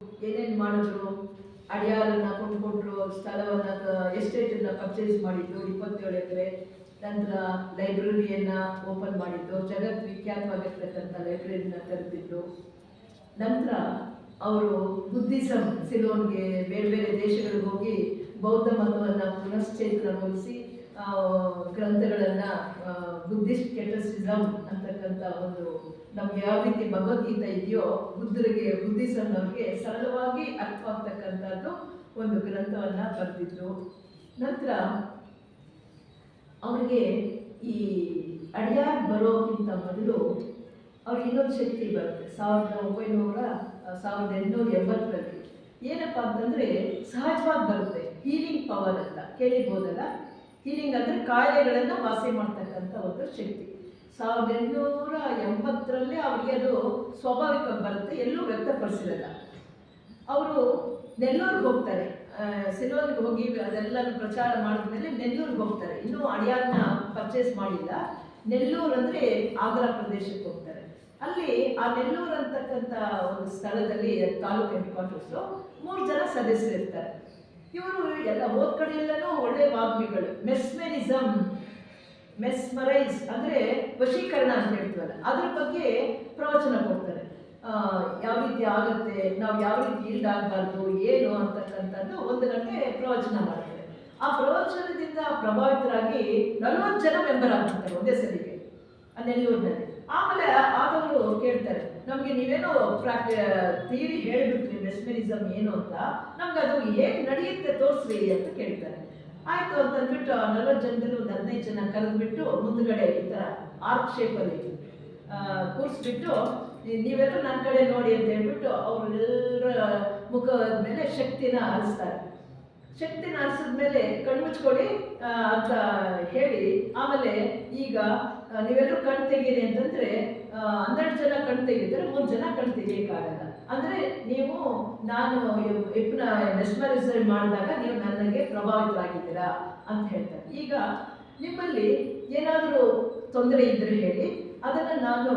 ಏನೇನು ಮಾಡಿದ್ರು? ಅಡಿಯಾರನ್ನ ಕೊಂಡ್ಕೊಂಡ್ರು, ಸ್ಥಳವನ್ನ ಎಸ್ಟೇಟನ್ನ ಪರ್ಚೇಸ್ ಮಾಡಿದ್ರು ಇಪ್ಪತ್ತೇಳು ಎಕರೆ. ನಂತರ ಲೈಬ್ರರಿಯನ್ನ ಓಪನ್ ಮಾಡಿದ್ದು. ಜಗತ್ ವಿಖ್ಯಾತವಾಗಿರ್ತಕ್ಕಂಥ ಲೈಬ್ರರಿನ ತೆರೆದಿದ್ದು. ನಂತರ ಅವರು ಬುದ್ಧಿಸಂ, ಸಿಲೋನ್ಗೆ ಬೇರೆ ಬೇರೆ ದೇಶಗಳಿಗೆ ಹೋಗಿ ಬೌದ್ಧ ಮತವನ್ನು ಪುನಶ್ಚೇತನಗೊಳಿಸಿ ಗ್ರಂಥಗಳನ್ನ ಬುದ್ಧಿಸ್ಟ್ ಕೆಟಸಿಸಮ್ ಅಂತಕ್ಕಂಥ ಒಂದು ನಮ್ಗೆ ಯಾವ ರೀತಿ ಭಗವದ್ಗೀತ ಇದೆಯೋ, ಬುದ್ಧರಿಗೆ ಬುದ್ಧಿಸಂನವ್ರಿಗೆ ಸರಳವಾಗಿ ಅರ್ಥವಾಗ್ತಕ್ಕಂಥದ್ದು ಒಂದು ಗ್ರಂಥವನ್ನ ಬರೆದಿದ್ರು. ನಂತರ ಅವರಿಗೆ ಈ ಅಡಿಯಾರ್ ಬರೋಕ್ಕಿಂತ ಮೊದಲು ಅವ್ರಿಗೆ ಇನ್ನೊಂದು ಶಕ್ತಿ ಬರುತ್ತೆ. ಸಾವಿರದ ಒಂಬೈನೂರ ಸಾವಿರದ ಎಂಟುನೂರ ಎಂಬತ್ತರಲ್ಲಿ. ಏನಪ್ಪ ಅಂತಂದರೆ ಸಹಜವಾಗಿ ಬರುತ್ತೆ. ಹೀಲಿಂಗ್ ಪವರ್ ಅಂತ. ಕೇಳಿರ್ಬೋದಲ್ಲ? ಹೀಲಿಂಗ್ ಅಂದರೆ ಕಾಯಿಲೆಗಳನ್ನು ವಾಸಿ ಮಾಡ್ತಕ್ಕಂಥ ಒಂದು ಶಕ್ತಿ. ಸಾವಿರದ ಎಂಟುನೂರ ಎಂಬತ್ತರಲ್ಲಿ ಅವರಿಗೆ ಅದು ಸ್ವಾಭಾವಿಕ ಬರುತ್ತೆ, ಎಲ್ಲೂ ವ್ಯಕ್ತಪಡಿಸಿರಲ್ಲ. ಅವರು ನೆಲ್ಲೂರಿಗೆ ಹೋಗ್ತಾರೆ. ಸಿಲೋನ್ಗೆ ಹೋಗಿ ಅದೆಲ್ಲನೂ ಪ್ರಚಾರ ಮಾಡಿದ್ಮೇಲೆ ನೆಲ್ಲೂರಿಗೆ ಹೋಗ್ತಾರೆ. ಇನ್ನೂ ಅಡಿಯಾರನ್ನ ಪರ್ಚೇಸ್ ಮಾಡಿಲ್ಲ. ನೆಲ್ಲೂರು ಅಂದರೆ ಆಗ್ರಾ ಪ್ರದೇಶಕ್ಕೆ ಹೋಗ್ತಾರೆ. ಅಲ್ಲಿ ಆ ನೆಲ್ಲೂರು ಅಂತಕ್ಕಂಥ ಒಂದು ಸ್ಥಳದಲ್ಲಿ ತಾಲೂಕು ಹೆಡ್ ಕ್ವಾರ್ಟರ್ಸು ಮೂರು ಜನ ಸದಸ್ಯರಿರ್ತಾರೆ. ಇವರು ಎಲ್ಲ ಹೋದ ಕಡೆ ಎಲ್ಲನೂ ಒಳ್ಳೆ ವಾಗ್ಮಿಗಳು. ಮೆಸ್ಮೆರಿಸಮ್ ಮೆಸ್ಮರೈಸ್ ಅಂದರೆ ವಶೀಕರಣ ಅಂತ ಹೇಳ್ತೀವಲ್ಲ, ಅದ್ರ ಬಗ್ಗೆ ಪ್ರವಚನ ಕೊಡ್ತಾರೆ. ಯಾವ ರೀತಿ ಆಗುತ್ತೆ, ನಾವು ಯಾವ ರೀತಿ ಈಲ್ಡ್ ಆಗಬಾರ್ದು, ಏನು ಅಂತಕ್ಕಂಥದ್ದು ಒಂದು ಗಂಟೆ ಪ್ರವಚನ ಮಾಡ್ತಾರೆ. ಆ ಪ್ರವಚನದಿಂದ ಪ್ರಭಾವಿತರಾಗಿ ನಲವತ್ತು ಜನ ಮೆಂಬರ್ ಆಗ್ಬಿಡ್ತಾರೆ ಒಂದೇ ಸರಿಗೆ ಆ ನೆಲ್ಲೂರಿನಲ್ಲಿ. ಆಮೇಲೆ ಆದವರು ಕೇಳ್ತಾರೆ ನಮಗೆ ನೀವೇನೋ ಥಿಯರಿ ಹೇಳಿಬಿಟ್ರಿ ಮೆಸ್ಮೆರಿಸಮ್ ಏನು ಅಂತ, ನಮ್ಗೆ ಅದು ಹೇಗೆ ನಡೆಯುತ್ತೆ ತೋರಿಸ್ರಿ ಅಂತ ಕೇಳ್ತಾರೆ. ಆಯ್ತು ಅಂತ ಅಂದ್ಬಿಟ್ಟು ನಲವತ್ತು ಜನದಲ್ಲಿ ಒಂದು ಹದಿನೈದು ಜನ ಕರೆದ್ಬಿಟ್ಟು ಮುಂದ್ಗಡೆ ಈ ಥರ ಆರ್ಕ್ ಶೇಪಲ್ಲಿ ಕೂರಿಸ್ಬಿಟ್ಟು ನೀವೆಲ್ಲ ನನ್ನ ಕಡೆ ನೋಡಿ ಅಂತ ಹೇಳ್ಬಿಟ್ಟು ಅವರೆಲ್ಲರ ಮುಖದ ಮೇಲೆ ಶಕ್ತಿನ ಹರಿಸ್ತಾರೆ. ಶಕ್ತಿನ ಹರಿಸಿದ್ಮೇಲೆ ಕಣ್ಮುಚ್ಕೊಳ್ಳಿ ಅಂತ ಹೇಳಿ, ಆಮೇಲೆ ಈಗ ನೀವೆಲ್ಲರೂ ಕಣ್ ತೆಗೀರಿ ಅಂತಂದ್ರೆ ಹನ್ನೆರಡು ಜನ ಕಣ್ ಮೂರು ಜನ ಕಣ್ ತೆಗಿಯಕ್ಕಾಗಲ್ಲ. ಅಂದ್ರೆ ನೀವು ನಾನು ಎಪ್ನ ಮೆಸ್ಮರೈಸ್ ಮಾಡಿದಾಗ ನೀವು ನನಗೆ ಪ್ರಭಾವಿತರಾಗಿದ್ದೀರಾ ಅಂತ ಹೇಳ್ತಾರೆ. ಈಗ ನಿಮ್ಮಲ್ಲಿ ಏನಾದರೂ ತೊಂದರೆ ಇದ್ರೆ ಹೇಳಿ, ಅದನ್ನು ನಾನು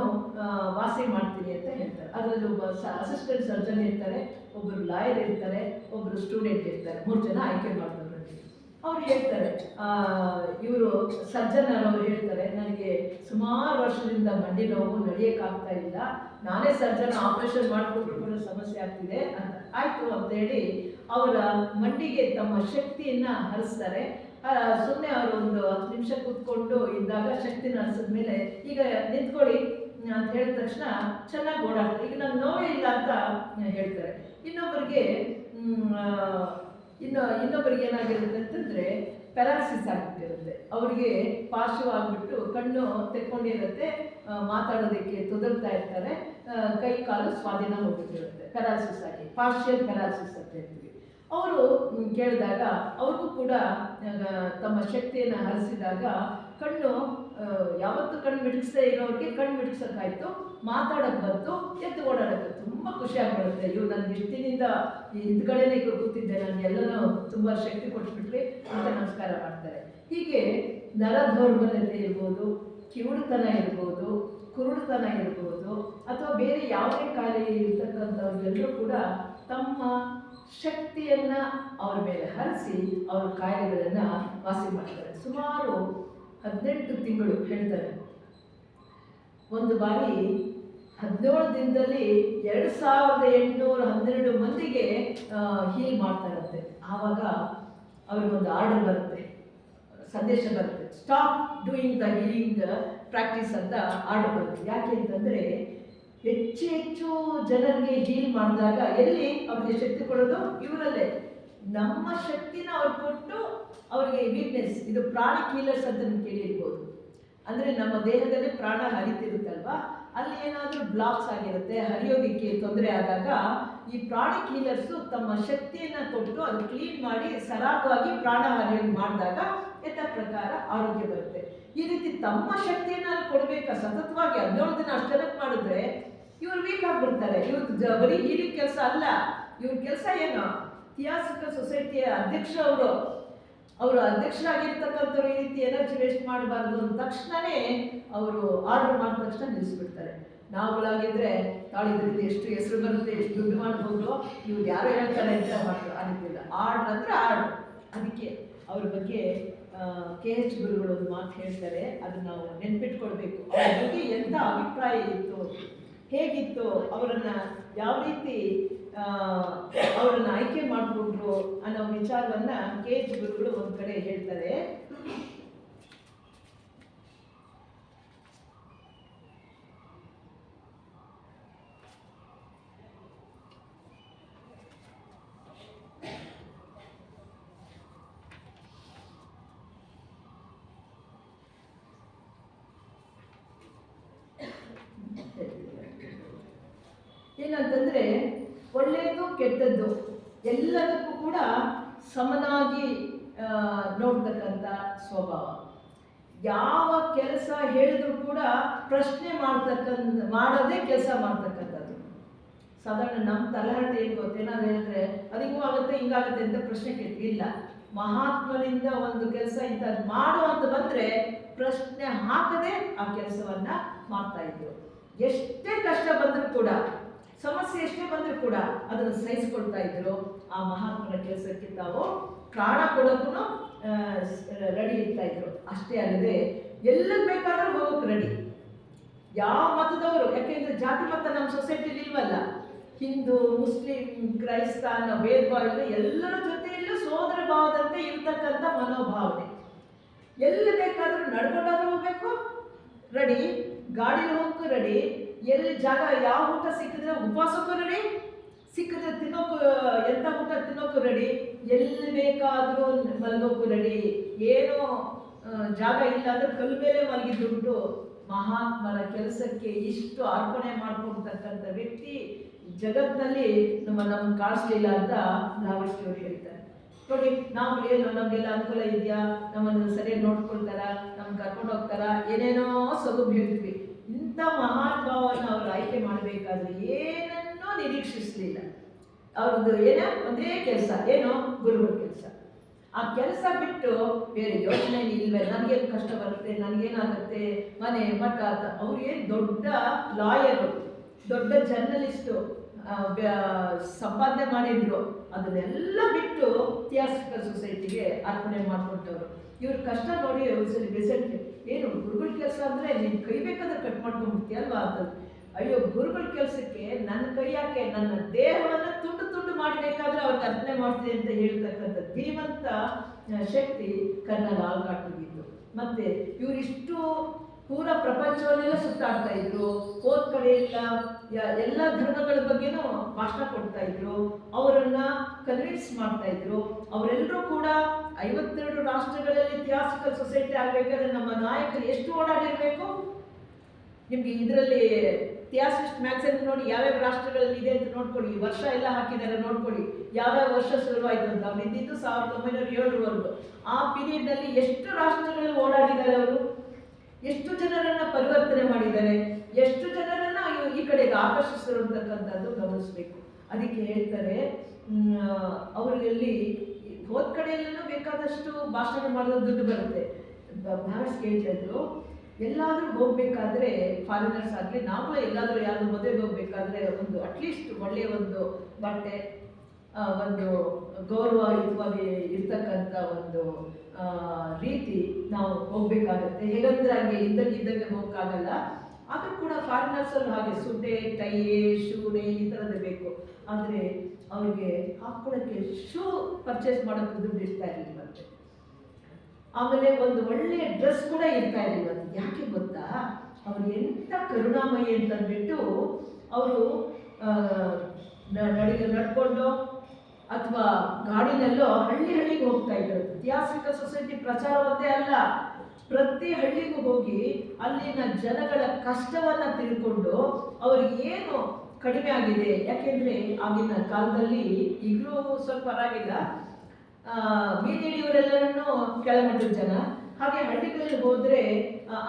ವಾಸಿ ಮಾಡ್ತೀನಿ ಅಂತ ಹೇಳ್ತಾರೆ. ಅದರಲ್ಲಿ ಒಬ್ಬ ಅಸಿಸ್ಟೆಂಟ್ ಸರ್ಜನ್ ಇರ್ತಾರೆ ಒಬ್ಬರು ಲಾಯರ್ ಇರ್ತಾರೆ ಒಬ್ಬರು ಸ್ಟೂಡೆಂಟ್ ಇರ್ತಾರೆ, ಮೂರು ಜನ ಆಯ್ಕೆ ಮಾಡ್ತಾರೆ. ಅವ್ರು ಹೇಳ್ತಾರೆ ಇವರು ಸರ್ಜನ್ ಅವರು ಹೇಳ್ತಾರೆ, ನನಗೆ ಸುಮಾರು ವರ್ಷದಿಂದ ಮಂಡಿ ನೋವು ನಡೆಯೋಕ್ಕಾಗ್ತಾ ಇಲ್ಲ. ನಾನೇ ಸರ್ಜನ್ ಆಪರೇಷನ್ ಮಾಡಿಕೊಟ್ರು ಕೂಡ ಸಮಸ್ಯೆ ಆಗ್ತಿದೆ ಅಂತ. ಆಯಿತು ಅಂತೇಳಿ ಅವರ ಮಂಡಿಗೆ ತಮ್ಮ ಶಕ್ತಿಯನ್ನ ಹರಿಸ್ತಾರೆ. ಸುಮ್ಮನೆ ಅವರು ಒಂದು ಹತ್ತು ನಿಮಿಷ ಕೂತ್ಕೊಂಡು ಇದ್ದಾಗ ಶಕ್ತಿನ ಹರಿಸಿದ್ಮೇಲೆ ಈಗ ನಿಂತ್ಕೊಳ್ಳಿ ಅಂತ ಹೇಳಿದ ತಕ್ಷಣ ಚೆನ್ನಾಗಿ ಓಡಾಡ್ತಾರೆ. ಈಗ ನಮ್ಗೆ ನೋವೇ ಇಲ್ಲ ಅಂತ ಹೇಳ್ತಾರೆ. ಇನ್ನೊಬ್ಬರಿಗೆ ಇನ್ನು ಇನ್ನೊಬ್ಬರಿಗೆ ಏನಾಗಿರುತ್ತೆ ಅಂತಂದ್ರೆ ಪ್ಯಾರಾಲಿಸಿಸ್ ಆಗಿಬಿಟ್ಟಿರುತ್ತೆ ಅವರಿಗೆ ಪಾರ್ಶ್ವವಾಗ್ಬಿಟ್ಟು ಕಣ್ಣು ತೆಕ್ಕೊಂಡಿರುತ್ತೆ ಮಾತಾಡೋದಕ್ಕೆ ತೊದರ್ತಾ ಇರ್ತಾರೆ ಕೈ ಕಾಲು ಸ್ವಾಧೀನ ಹೋಗ್ಬಿಟ್ಟಿರುತ್ತೆ ಪ್ಯಾರಾಲಿಸಿಸ್ ಆಗಿ ಪಾರ್ಶಿಯಲ್ ಪ್ಯಾರಾಲಿಸಿಸ್ ಅಂತ ಹೇಳ್ತೀವಿ. ಅವರು ಕೇಳಿದಾಗ ಅವ್ರಿಗೂ ಕೂಡ ತಮ್ಮ ಶಕ್ತಿಯನ್ನು ಹರಿಸಿದಾಗ ಕಣ್ಣು ಯಾವತ್ತು ಕಣ್ಣು ಮಿಡಿಸದೇ ಇರೋರಿಗೆ ಕಣ್ಣು ಮಿಡಿಸೋಕ್ಕಾಯ್ತು ಮಾತಾಡೋಕೆ ಬಂತು, ಎದ್ದು ಓಡಾಡಕ್ಕೆ ತುಂಬ ಖುಷಿ ಆಗ್ಬಿಡುತ್ತೆ. ಇವು ನನಗೆ ಇಷ್ಟಿನಿಂದ ಹಿಂದ್ಗಡೆನೆ ಕೂತಿದ್ದೆ ನನಗೆಲ್ಲನೂ ತುಂಬ ಶಕ್ತಿ ಕೊಟ್ಬಿಟ್ರಿ ಅಂತ ನಮಸ್ಕಾರ ಮಾಡ್ತಾರೆ. ಹೀಗೆ ನರ ದೌರ್ಬಲ್ಯತೆ ಇರ್ಬೋದು ಕಿವುಡುತನ ಇರ್ಬೋದು ಕುರುಡುತನ ಇರ್ಬೋದು, ಅಥವಾ ಬೇರೆ ಯಾವುದೇ ಕಾಯಿಲೆ ಇರ್ತಕ್ಕಂಥವ್ರಿಗೆಲ್ಲರೂ ಕೂಡ ತಮ್ಮ ಶಕ್ತಿಯನ್ನ ಅವ್ರ ಮೇಲೆ ಹರಿಸಿ ಅವ್ರ ಕಾಯಿಲೆಗಳನ್ನು ವಾಸಿ ಮಾಡ್ತಾರೆ. ಸುಮಾರು ಹದಿನೆಂಟು ತಿಂಗಳು ಹೇಳ್ತಾರೆ. ಒಂದು ಬಾರಿ ಹದಿನೇಳು ದಿನದಲ್ಲಿ ಎರಡು ಸಾವಿರದ ಎಂಟುನೂರ ಹನ್ನೆರಡು ಮಂದಿಗೆ ಹೀಲ್ ಮಾಡ್ತಾರಂತೆ ಆವಾಗ ಅವ್ರಿಗೊಂದು ಆರ್ಡರ್ ಬರುತ್ತೆ. ಸಂದೇಶ ಬರುತ್ತೆ. Stop doing the healing practice ಅಂತ ಆರ್ಡರ್ ಬರುತ್ತೆ. ಯಾಕೆ ಅಂತಂದರೆ, ಹೆಚ್ಚು ಹೆಚ್ಚು ಜನರಿಗೆ ಹೀಲ್ ಮಾಡಿದಾಗ ಎಲ್ಲಿ ಅವ್ರಿಗೆ ಶಕ್ತಿ ಕೊಡೋದು? ಇವರಲ್ಲೇ. ನಮ್ಮ ಶಕ್ತಿನ ಅವ್ರು ಕೊಟ್ಟು ಅವರಿಗೆ ವೀಕ್ನೆಸ್ ಇದು ಪ್ರಾಣ ಕೀಲರ್ಸ್ ಅಂತ ನೀವು ಕೇಳಿರ್ಬೋದು. ಅಂದರೆ ನಮ್ಮ ದೇಹದಲ್ಲಿ ಪ್ರಾಣ ಹರಿತಿರುತ್ತಲ್ವಾ? ಅಲ್ಲಿ ಏನಾದರೂ ಬ್ಲಾಕ್ಸ್ ಆಗಿರುತ್ತೆ, ಹರಿಯೋದಿಕ್ಕೆ ತೊಂದರೆ ಆದಾಗ ಈ ಪ್ರಾಣ ಕೀಲರ್ಸು ತಮ್ಮ ಶಕ್ತಿಯನ್ನು ಕೊಟ್ಟು ಅದು ಕ್ಲೀನ್ ಮಾಡಿ ಸರಾಗವಾಗಿ ಪ್ರಾಣ ಹರಿಯೋದು ಮಾಡಿದಾಗ ಎತ್ತ ಪ್ರಕಾರ ಆರೋಗ್ಯ ಬರುತ್ತೆ. ಈ ರೀತಿ ತಮ್ಮ ಶಕ್ತಿಯನ್ನು ಕೊಡಬೇಕಾ, ಸತತವಾಗಿ ಹದಿನೇಳು ದಿನ ಅಷ್ಟೆಲ್ಲ ಮಾಡಿದ್ರೆ ಇವ್ರು ವೀಕ್ ಆಗ್ಬಿಡ್ತಾರೆ. ಇವ್ರ ಬರೀ ಹೀಲಿಂಗ್ ಕೆಲಸ ಅಲ್ಲ. ಇವ್ರ ಕೆಲಸ ಏನು? ಐತಿಹಾಸಿಕ ಸೊಸೈಟಿಯ ಅಧ್ಯಕ್ಷ ಅವರು ಅವರು ಅಧ್ಯಕ್ಷರಾಗಿರ್ತಕ್ಕಂಥವ್ರು ಈ ರೀತಿ ಎನರ್ಜಿ ವೇಸ್ಟ್ ಮಾಡಬಾರ್ದು ಅಂದ ತಕ್ಷಣವೇ ಅವರು ಆರ್ಡರ್ ಮಾಡಿದ ತಕ್ಷಣ ನಿಲ್ಲಿಸ್ಬಿಡ್ತಾರೆ. ನಾವುಗಳಾಗಿದ್ರೆ ತಾಳಿದ್ರಿಂದ ಎಷ್ಟು ಹೆಸರು ಬರುತ್ತೆ ಎಷ್ಟು ದುಡ್ಡು ಮಾಡ್ಬೋದು ಇವ್ರು ಯಾರು ಹೇಳ್ತಾರೆ ಅಂತ ಮಾಡ್ತಾರೆ. ಅದಕ್ಕಿಲ್ಲ ಆರ್ಡರ್ ಅಂದರೆ ಆರ್ಡರ್ ಅದಕ್ಕೆ ಅವ್ರ ಬಗ್ಗೆ ಕೆ ಎಚ್ ಗುರುಗಳು ಒಂದು ಮಾತು ಹೇಳ್ತಾರೆ. ಅದನ್ನು ನಾವು ನೆನ್ಪಿಟ್ಕೊಳ್ಬೇಕು. ಅವ್ರ ಬಗ್ಗೆ ಎಂಥ ಅಭಿಪ್ರಾಯ ಇತ್ತು ಹೇಗಿತ್ತು ಅವರನ್ನು ಯಾವ ರೀತಿ ಆ, ಅವರನ್ನ ಆಯ್ಕೆ ಮಾಡಿಕೊಂಡ್ರು ಅನ್ನೋ ವಿಚಾರವನ್ನ ಕೆ ಎಚ್ ಗುರುಗಳು ಒಂದು ಕಡೆ ಹೇಳ್ತಾರೆ. ಏನಂತಂದ್ರೆ ಕೆಟ್ಟದ್ದು. ಎಲ್ಲದಕ್ಕೂ ಕೂಡ ಸಮನಾಗಿ ನೋಡ್ತಕ್ಕಂಥ ಸ್ವಭಾವ. ಯಾವ ಕೆಲಸ ಹೇಳಿದ್ರು ಕೂಡ ಪ್ರಶ್ನೆ ಮಾಡ್ತಕ್ಕಂಥ, ಮಾಡೋದೇ ಕೆಲಸ ಮಾಡ್ತಕ್ಕಂಥದ್ದು. ಸಾಧಾರಣ ನಮ್ಮ ತಲೆಹರಟೆ ಏನು ಗೊತ್ತೇನಾದ್ರು ಹೇಳಿದ್ರೆ ಅದು ಹಿಂಗೂ ಆಗುತ್ತೆ ಹಿಂಗಾಗುತ್ತೆ ಅಂತ ಪ್ರಶ್ನೆ ಕೇಳ್ತೀವಿ. ಇಲ್ಲ. ಮಹಾತ್ಮನಿಂದ ಒಂದು ಕೆಲಸ ಇಂಥದ್ದು ಮಾಡು ಅಂತ ಬಂದರೆ ಪ್ರಶ್ನೆ ಹಾಕದೆ ಆ ಕೆಲಸವನ್ನ ಮಾಡ್ತಾ ಇದ್ರು. ಎಷ್ಟೇ ಕಷ್ಟ ಬಂದರೂ ಕೂಡ ಸಮಸ್ಯೆ ಎಷ್ಟೇ ಬಂದರೂ ಕೂಡ ಅದನ್ನು ಸಹಿಸ್ಕೊಳ್ತಾ ಇದ್ರು. ಆ ಮಹಾತ್ಮನ ಕೆಲಸಕ್ಕೆ ತಾವು ಪ್ರಾಣ ಕೊಡೋಕ್ಕೂ ರೆಡಿ ಇರ್ತಾ ಇದ್ರು. ಅಷ್ಟೇ ಅಲ್ಲದೆ ಎಲ್ಲಕ್ಕೆ ಬೇಕಾದ್ರೂ ಹೋಗೋಕೆ ರೆಡಿ ಯಾವ ಮತದವರು ಯಾಕೆಂದ್ರೆ ಜಾತಿ ಮತ ನಮ್ಮ ಸೊಸೈಟಿಲಿ ಇಲ್ವಲ್ಲ? ಹಿಂದೂ, ಮುಸ್ಲಿಂ ಕ್ರೈಸ್ತ ಅನ್ನೋ ಭೇದ ಎಲ್ಲರ ಜೊತೆಯಲ್ಲೂ ಸೋದರ ಭಾವದಂತೆ ಇರ್ತಕ್ಕಂಥ ಮನೋಭಾವನೆ. ಎಲ್ಲಿ ಬೇಕಾದರೂ ನಡ್ಕೊಂಡಾದ್ರೂ ಹೋಗ್ಬೇಕು. ರೆಡಿ ಗಾಡಿಲಿ ಹೋಗಕ್ಕೂ ರೆಡಿ ಎಲ್ಲಿ ಜಾಗ ಯಾವ ಊಟ ಸಿಕ್ಕಿದ್ರೆ ಉಪವಾಸಕ್ಕೂ ರೆಡಿ ಸಿಕ್ಕಿದ್ರೆ ತಿನ್ನೋಕ್ಕೂ ಎಂಥ ಊಟ ತಿನ್ನೋಕ್ಕೂ ರೆಡಿ ಎಲ್ಲಿ ಬೇಕಾದರೂ ಮಲಗೋಕ್ಕೂ ರೆಡಿ ಏನೋ ಜಾಗ ಇಲ್ಲ ಅಂದ್ರೆ ಕಲ್ಲು ಮೇಲೆ ಮಲಗಿದ್ದುಂಟು ಮಹಾತ್ಮರ ಕೆಲಸಕ್ಕೆ ಇಷ್ಟು ಅರ್ಪಣೆ ಮಾಡ್ಕೊಳ್ತಕ್ಕಂಥ ವ್ಯಕ್ತಿ ಜಗತ್ತಿನಲ್ಲಿ ನಮ್ಮ ನಮ್ಗೆ ಕಾಣಿಸ್ಲಿಲ್ಲ ಅಂತ ನಾವಷ್ಟು ಹೇಳ್ತಾರೆ. ನೋಡಿ, ನಾವು ಏನು, ನಮಗೆಲ್ಲ ಅನುಕೂಲ ಇದೆಯಾ? ನಮ್ಮನ್ನು ಸರಿಯಾಗಿ ನೋಡ್ಕೊಳ್ತಾರ? ನಮ್ಗೆ ಕರ್ಕೊಂಡು ಹೋಗ್ತಾರ ಏನೇನೋ ಸೊಗಬು ಹೇಳ್ತೀವಿ. ಇಂಥ ಮಹಾನುಭಾವನ ಅವರು ಆಯ್ಕೆ ಮಾಡಬೇಕಾದ್ರೆ ಏನನ್ನೂ ನಿರೀಕ್ಷಿಸಲಿಲ್ಲ. ಅವ್ರದ್ದು ಏನೋ? ಒಂದೇ ಕೆಲಸ. ಏನೋ ಗುರುಗಳ ಕೆಲಸ. ಆ ಕೆಲಸ ಬಿಟ್ಟು ಬೇರೆ ಯೋಚನೆ ಇಲ್ವೇ? ನನಗೇನು ಕಷ್ಟ ಬರುತ್ತೆ? ನನಗೇನಾಗುತ್ತೆ? ಮನೆ, ಮಠ ಅಂತ ಅವ್ರಿಗೆ ದೊಡ್ಡ ಲಾಯರು, ದೊಡ್ಡ ಜರ್ನಲಿಸ್ಟು ಸಂಪಾದನೆ ಮಾಡಿದ್ರು. ಅದನ್ನೆಲ್ಲ ಬಿಟ್ಟು ಐತಿಹಾಸಿಕ ಸೊಸೈಟಿಗೆ ಅರ್ಪಣೆ ಮಾಡಿಕೊಟ್ಟವರು. ಇವ್ರ ಕಷ್ಟ ನೋಡಿ ಒಂದ್ಸಲಿ ರಿಸಲ್ಟ್ ಏನು ಗುರುಗಳ ಕೆಲಸ ಅಂದರೆ ನೀನು ಕೈ ಬೇಕಾದ್ರೆ ಕಟ್ ಮಾಡ್ಕೊಂಡ್ಬಿಡ್ತೀಯಲ್ವಾ ಅಂತ ಅಯ್ಯೋ, ಗುರುಗಳ ಕೆಲಸಕ್ಕೆ ನನ್ನ ಕೈ ಯಾಕೆ? ನನ್ನ ದೇಹವನ್ನು ತುಂಡು ತುಂಡು ಮಾಡಬೇಕಾದ್ರೆ ಅವ್ರಿಗೆ ಅರ್ಪಣೆ ಮಾಡ್ತೀನಿ ಅಂತ ಹೇಳ್ತಕ್ಕಂಥ ಧೀಮಂತ ಶಕ್ತಿ ಕರ್ನಲ್ ಆಲ್ಕಾಟಿಗಿತ್ತು ಮತ್ತೆ ಇವರಿಷ್ಟು ಪೂರ ಪ್ರಪಂಚವನ್ನೆಲ್ಲ ಸುತ್ತಾಡ್ತಾ ಇದ್ರು. ಹೋದ ಕಡೆ ಎಲ್ಲ ಧರ್ಮಗಳ ಬಗ್ಗೆನೂ ಭಾಷಣ ಕೊಡ್ತಾ ಇದ್ರು, ಅವರನ್ನ ಕನ್ವಿನ್ಸ್ ಮಾಡ್ತಾ ಇದ್ರು. ಅವರೆಲ್ಲರೂ ಕೂಡ ಐವತ್ತೆರಡು ರಾಷ್ಟ್ರಗಳಲ್ಲಿ ಥಿಯಾಸಿಕಲ್ ಸೊಸೈಟಿ ಆಗಬೇಕಾದ್ರೆ ನಮ್ಮ ನಾಯಕರು ಎಷ್ಟು ಓಡಾಡಿರ್ಬೇಕು? ನಿಮ್ಗೆ ಇದರಲ್ಲಿ ಇತಿಹಾಸಿಸ್ಟ್ ಮ್ಯಾಗ್ಝಿನ್ ನೋಡಿ ಯಾವ್ಯಾವ ರಾಷ್ಟ್ರಗಳಲ್ಲಿ ಇದೆ ಅಂತ ನೋಡ್ಕೊಳ್ಳಿ. ವರ್ಷ ಎಲ್ಲ ಹಾಕಿದ್ದಾರೆ ನೋಡ್ಕೊಳ್ಳಿ. ಯಾವ್ಯಾವ ವರ್ಷ ಶುರುವಾಯಿತು ಅಂತ. ಅವ್ರು ಇದ್ದಿದ್ದು ಸಾವಿರದ ಒಂಬೈನೂರ ಏಳರವರೆಗೂ. ಆ ಪೀರಿಯಡ್ನಲ್ಲಿ ಎಷ್ಟು ರಾಷ್ಟ್ರಗಳಲ್ಲಿ ಓಡಾಡಿದ್ದಾರೆ ಅವರು? ಎಷ್ಟು ಜನರನ್ನ ಪರಿವರ್ತನೆ ಮಾಡಿದ್ದಾರೆ? ಎಷ್ಟು ಈ ಕಡೆಗೆ ಆಕರ್ಷಿಸಿರುವಂತಕ್ಕಂಥದ್ದು ಗಮನಿಸಬೇಕು. ಅದಕ್ಕೆ ಹೇಳ್ತಾರೆ ಅವರಲ್ಲಿ ಹೋದ ಕಡೆಯಲ್ಲೂ ಬೇಕಾದಷ್ಟು ಭಾಷಣ ಮಾಡಿದ ದುಡ್ಡು ಬರುತ್ತೆ. ಬ್ಯಾರಸ್ ಕೇಳ್ತಿದ್ರು ಎಲ್ಲಾದರೂ ಹೋಗ್ಬೇಕಾದ್ರೆ ಫಾರಿನರ್ಸ್ ಆಗಲಿ, ನಾವು ಎಲ್ಲಾದರೂ ಯಾರು ಮದುವೆಗೆ ಹೋಗ್ಬೇಕಾದ್ರೆ ಒಂದು ಅಟ್ಲೀಸ್ಟ್ ಒಳ್ಳೆಯ ಒಂದು ಬಟ್ಟೆ ಒಂದು ಗೌರವಯುತವಾಗಿ ಇರ್ತಕ್ಕಂಥ ಒಂದು ರೀತಿ ನಾವು ಹೋಗ್ಬೇಕಾಗತ್ತೆ. ಹೇಗಂದ್ರೆ ಹಾಗೆ ಇದ್ದಕ್ಕೆ ಹೋಗಕ್ಕಾಗಲ್ಲ. ಆದ್ರೂ ಕೂಡ ಫಾರಿನರ್ಸ್ ಅಲ್ಲಿ ಹಾಗೆ ಸುಡೆ ಟೈ, ಶೂನೆ ಈ ಥರದ್ದು ಬೇಕು. ಆದರೆ ಅವ್ರಿಗೆ ಹಾಕೊಳ್ಳೋಕ್ಕೆ ಶೂ ಪರ್ಚೇಸ್ ಮಾಡೋಕ್ಕೆ ದುಡ್ಡು ಇರ್ತಾ ಇರಲಿಲ್ಲಂತೆ ಆಮೇಲೆ ಒಂದು ಒಳ್ಳೆಯ ಡ್ರೆಸ್ ಕೂಡ ಇರ್ತಾ ಇರಲಿಲ್ಲ ಯಾಕೆ ಗೊತ್ತಾ? ಅವ್ರು ಎಂಥ ಕರುಣಾಮಯಿ ಅಂತಂದ್ಬಿಟ್ಟು ಅವರು ನಡಿ ನಡ್ಕೊಂಡು ಅಥವಾ ಗಾಡಿನಲ್ಲೋ ಹಳ್ಳಿ ಹಳ್ಳಿಗೆ ಹೋಗ್ತಾ ಇದ್ರು ಐತಿಹಾಸಿಕ ಸೊಸೈಟಿ ಪ್ರಚಾರ ಒಂದೇ ಅಲ್ಲ. ಪ್ರತಿ ಹಳ್ಳಿಗೂ ಹೋಗಿ ಅಲ್ಲಿನ ಜನಗಳ ಕಷ್ಟವನ್ನ ತಿಳ್ಕೊಂಡು ಅವ್ರಿಗೆ ಏನು ಕಡಿಮೆ ಆಗಿದೆ? ಯಾಕೆಂದ್ರೆ ಆಗಿನ ಕಾಲದಲ್ಲಿ ಈಗಲೂ ಸ್ವಲ್ಪ ಪರವಾಗಿಲ್ಲ. ಬೀದಿ ಹಿಡಿಯವರೆಲ್ಲರನ್ನು ಕೆಳಮಟ್ಟದ ಜನ. ಹಾಗೆ ಹಳ್ಳಿಗಳಲ್ಲಿ ಹೋದ್ರೆ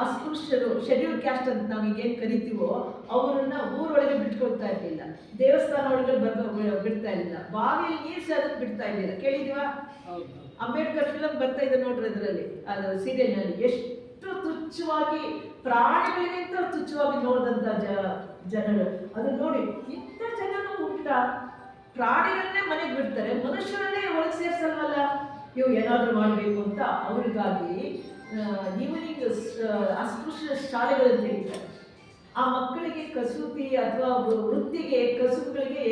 ಅಸ್ಪೃಶ್ಯರು ಶೆಡ್ಯೂಲ್ ಕ್ಯಾಸ್ಟ್ ಅಂತ ನಾವು ಏನು ಕರಿತೀವೋ ಅವರನ್ನ ಊರೊಳಗೆ ಬಿಟ್ಕೊಳ್ತಾ ಇರಲಿಲ್ಲ. ದೇವಸ್ಥಾನ ಒಳಗೆ ಬರ್ಕೊ ಬಿಡ್ತಾ ಇರಲಿಲ್ಲ. ಬಾವಿಯಲ್ಲಿ ನೀರು ಸೇದಕ್ಕೆ ಬಿಡ್ತಾ ಇರಲಿಲ್ಲ. ಕೇಳಿದೀವಾ ಅಂಬೇಡ್ಕರ್ ಫಿಲಮ್ ಬರ್ತಾ ಇದೆ ನೋಡ್ರಿ ಅದರಲ್ಲಿ ಅದು ಸೀರಿಯಲ್ನಲ್ಲಿ ಎಷ್ಟು ತುಚ್ಛವಾಗಿ ಪ್ರಾಣಿಗಳಿಗಿಂತ ತುಚ್ಛವಾಗಿ ನೋಡಿದಂಥ ಜ ಜನರು. ಅದು ನೋಡಿ ಇಂಥ ಜನನು ಹುಟ್ಟ ಪ್ರಾಣಿಗಳನ್ನೇ ಮನೆಗೆ ಬಿಡ್ತಾರೆ. ಮನುಷ್ಯರನ್ನೇ ಒಳಗೆ ಸೇರ್ಸಲ್ವಲ್ಲ? ಇವು ಏನಾದರೂ ಮಾಡಬೇಕು ಅಂತ ಅವ್ರಿಗಾಗಿ ಈವ್ನಿಂಗ್ ಅಸ್ಪೃಶ್ಯ ಶಾಲೆಗಳನ್ನು ಹೇಳ್ತಾರೆ ಆ ಮಕ್ಕಳಿಗೆ ಕಸೂತಿ ಅಥವಾ ವೃತ್ತಿಗೆ ಕಸುಬುಗಳಿಗೆ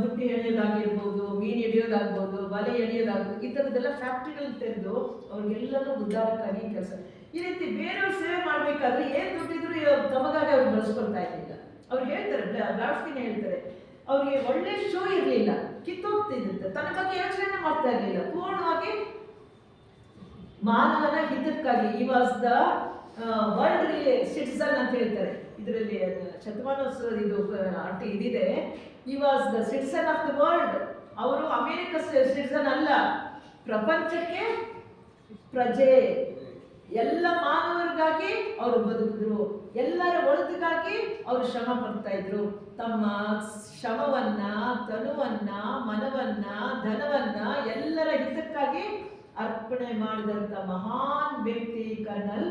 ಬುಟ್ಟಿ ಎಳೆಯೋದಾಗಿರ್ಬೋದು, ಮೀನು ಹಿಡಿಯೋದಾಗ್ಬೋದು ಬಲೆ ಎಳೆಯೋದಾಗ್ಬೋದು, ಈ ಥರದ್ದೆಲ್ಲ ಫ್ಯಾಕ್ಟ್ರಿಗಳು ತೆರೆದು ಅವ್ರಿಗೆಲ್ಲರೂ ಉದ್ದಾರಕ್ಕಾಗಿ ಕೆಲಸ. ಈ ರೀತಿ ಬೇರೆಯವ್ರ ಸೇವೆ ಮಾಡಬೇಕಾದ್ರೆ ಏನು ದುಡ್ಡಿದ್ರು ತಮಗಾಗಿ ಅವ್ರು ಬಳಸ್ಕೊಳ್ತಾ ಇರಲಿಲ್ಲ. ಅವ್ರು ಹೇಳ್ತಾರೆ ಬ್ಲಾಡ್ಸ್ಕಿನ್ ಹೇಳ್ತಾರೆ, ಅವ್ರಿಗೆ ಒಳ್ಳೆ ಶೋ ಇರಲಿಲ್ಲ, ಕಿತ್ತೋಗ್ತಿದ್ದಂತೆ ತನ್ನ ಬಗ್ಗೆ ಯೋಚನೆ ಮಾಡ್ತಾ ಇರಲಿಲ್ಲ. ಪೂರ್ಣವಾಗಿ ಮಾನವನ ಹಿತಕ್ಕಾಗಿ ಈ ವಾಸ್ ದ ವರ್ಲ್ಡ್ ಸಿಟಿಸನ್ ಅಂತ ಹೇಳ್ತಾರೆ. ಇದರಲ್ಲಿ ಶತಮಾನೋತ್ಸವದ ಇದು ಅಟ್ಟಿ ಇದಿದೆ. ಈ was the citizen of the world ಅವರು ಅಮೇರಿಕ ಸಿಟಿಸನ್ ಅಲ್ಲ. ಪ್ರಪಂಚಕ್ಕೆ ಪ್ರಜೆ. ಎಲ್ಲ ಮಾನವರಿಗಾಗಿ ಅವರು ಬದುಕಿದ್ರು. ಎಲ್ಲರ ಒಳಿತಿಗಾಗಿ ಅವರು ಶ್ರಮ ಪಡ್ತಾ ಇದ್ರು. ತಮ್ಮ ಶ್ರಮವನ್ನ, ತನುವನ್ನ, ಮನವನ್ನ, ಧನವನ್ನ ಎಲ್ಲರ ಹಿತಕ್ಕಾಗಿ ಅರ್ಪಣೆ ಮಾಡಿದಂಥ ಮಹಾನ್ ವ್ಯಕ್ತಿ ಕರ್ನಲ್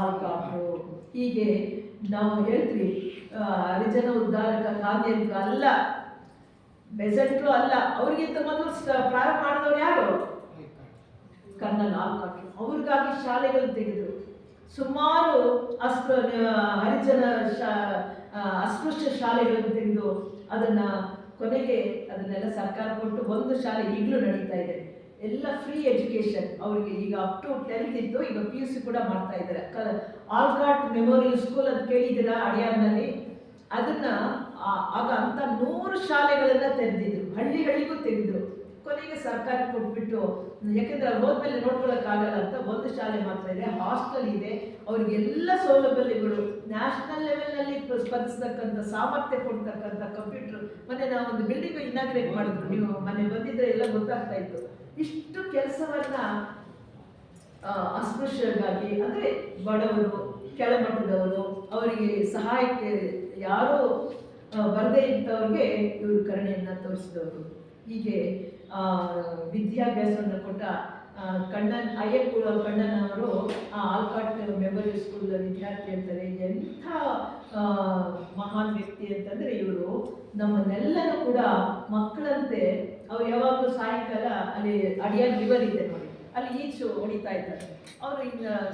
ಆಲ್ಕಾಟ್ರು ಹೀಗೆ ನಾವು ಹೇಳ್ತೀವಿ ಹರಿಜನ ಉದ್ಧಾರಕ ಗಾಂಧಿ ಅಂತ ಅಲ್ಲ, ಬೆಸೆಂಟ್ರು ಅಲ್ಲ, ಅವ್ರಿಗಿಂತ ಮೊದಲು ಪ್ರಾರಂಭ ಮಾಡಿದವ್ರು ಯಾರು? ಕರ್ನಲ್ ಆಲ್ಕಾಟ್ರು ಅವ್ರಿಗಾಗಿ ಶಾಲೆಗಳು ತೆಗೆದರು. ಸುಮಾರು ಅಸ್ಪೃ ಹರಿಜನ ಶಾ ಅಸ್ಪೃಶ್ಯ ಶಾಲೆಗಳನ್ನು ತೆಗೆದು ಅದನ್ನ ಕೊನೆಗೆ ಅದನ್ನೆಲ್ಲ ಸರ್ಕಾರ ಕೊಟ್ಟು ಒಂದು ಶಾಲೆ ಈಗಲೂ ನಡೀತಾ ಇದೆ. ಎಲ್ಲ ಫ್ರೀ ಎಜುಕೇಶನ್ ಅವರಿಗೆ ಈಗ ಅಪ್ ಟು ಟೆಂತ್ ಇತ್ತು ಈಗ ಪಿ ಯು ಸಿ ಕೂಡ ಮಾಡ್ತಾ ಇದ್ದಾರೆ. ಕ ಆಲ್ಗಾಟ್ ಮೆಮೋರಿಯಲ್ ಸ್ಕೂಲ್ ಅಂತ ಕೇಳಿದ್ದೀರಾ ಅಡಿಯಾರ್ನಲ್ಲಿ ಅದನ್ನ ಆಗ ಅಂತ ನೂರು ಶಾಲೆಗಳನ್ನ ತೆರೆದಿದ್ರು. ಹಳ್ಳಿ ಹಳ್ಳಿಗೂ ತೆಗೆದ್ರು ಕೊನೆಗೆ ಸರ್ಕಾರ ಕೊಟ್ಬಿಟ್ಟು, ಯಾಕೆಂದ್ರೆ ಅವ್ರು ಹೋದ್ಮೇಲೆ ನೋಡ್ಕೊಳಕ್ಕಾಗಲ್ಲ ಅಂತ ಒಂದು ಶಾಲೆ ಮಾತ್ರ ಇದೆ, ಹಾಸ್ಟೆಲ್ ಇದೆ ಅವ್ರಿಗೆಲ್ಲ ಸೌಲಭ್ಯಗಳು, ನ್ಯಾಷನಲ್ ಲೆವೆಲ್ನಲ್ಲಿ ಸ್ಪರ್ಧಿಸ್ತಕ್ಕಂಥ ಸಾಮರ್ಥ್ಯ ಕೊಡ್ತಕ್ಕಂಥ ಕಂಪ್ಯೂಟರ್ ಮೊನ್ನೆ ನಾವು ಒಂದು ಬಿಲ್ಡಿಂಗ್ ಇನಾಗ್ರೇಟ್ ಮಾಡಿದ್ರು ನೀವು ಮನೆ ಬಂದಿದ್ರೆ ಎಲ್ಲ ಗೊತ್ತಾಗ್ತಾ ಇತ್ತು. ಇಷ್ಟು ಕೆಲಸವನ್ನ ಅಸ್ಪೃಶ್ಯರಿಗಾಗಿ ಅಂದರೆ ಬಡವರು ಕೆಳಮಟ್ಟದವರು ಅವರಿಗೆ ಸಹಾಯಕ್ಕೆ ಯಾರೋ ಬರದೇ ಇದ್ದವ್ರಿಗೆ ಇವರು ಕರುಣೆಯನ್ನು ತೋರಿಸಿದವರು. ಹೀಗೆ ವಿದ್ಯಾಭ್ಯಾಸವನ್ನು ಕೊಟ್ಟ ಆ, ಕಣ್ಣನ್ ಅವರು ಆ, ಆಲ್ಕಾಟ್ ಮೆಮೊರಿಯಲ್ ಸ್ಕೂಲ್ ವಿದ್ಯಾರ್ಥಿ ಅಂತಾರೆ. ಎಂಥ ಮಹಾನ್ ವ್ಯಕ್ತಿ ಅಂತಂದರೆ ಇವರು. ನಮ್ಮನ್ನೆಲ್ಲರೂ ಕೂಡ ಮಕ್ಕಳಂತೆ ಅವ್ರು ಯಾವಾಗಲೂ ಸಾಯಂಕಾಲ ಅಲ್ಲಿ ಅಡಿಯಾಗಿ ರಿವರ್ ಇದೆ ನೋಡಿ. ಅಲ್ಲಿ ಈಚು ಹೊಡಿತಾ ಇದ್ದಾರೆ. ಅವರು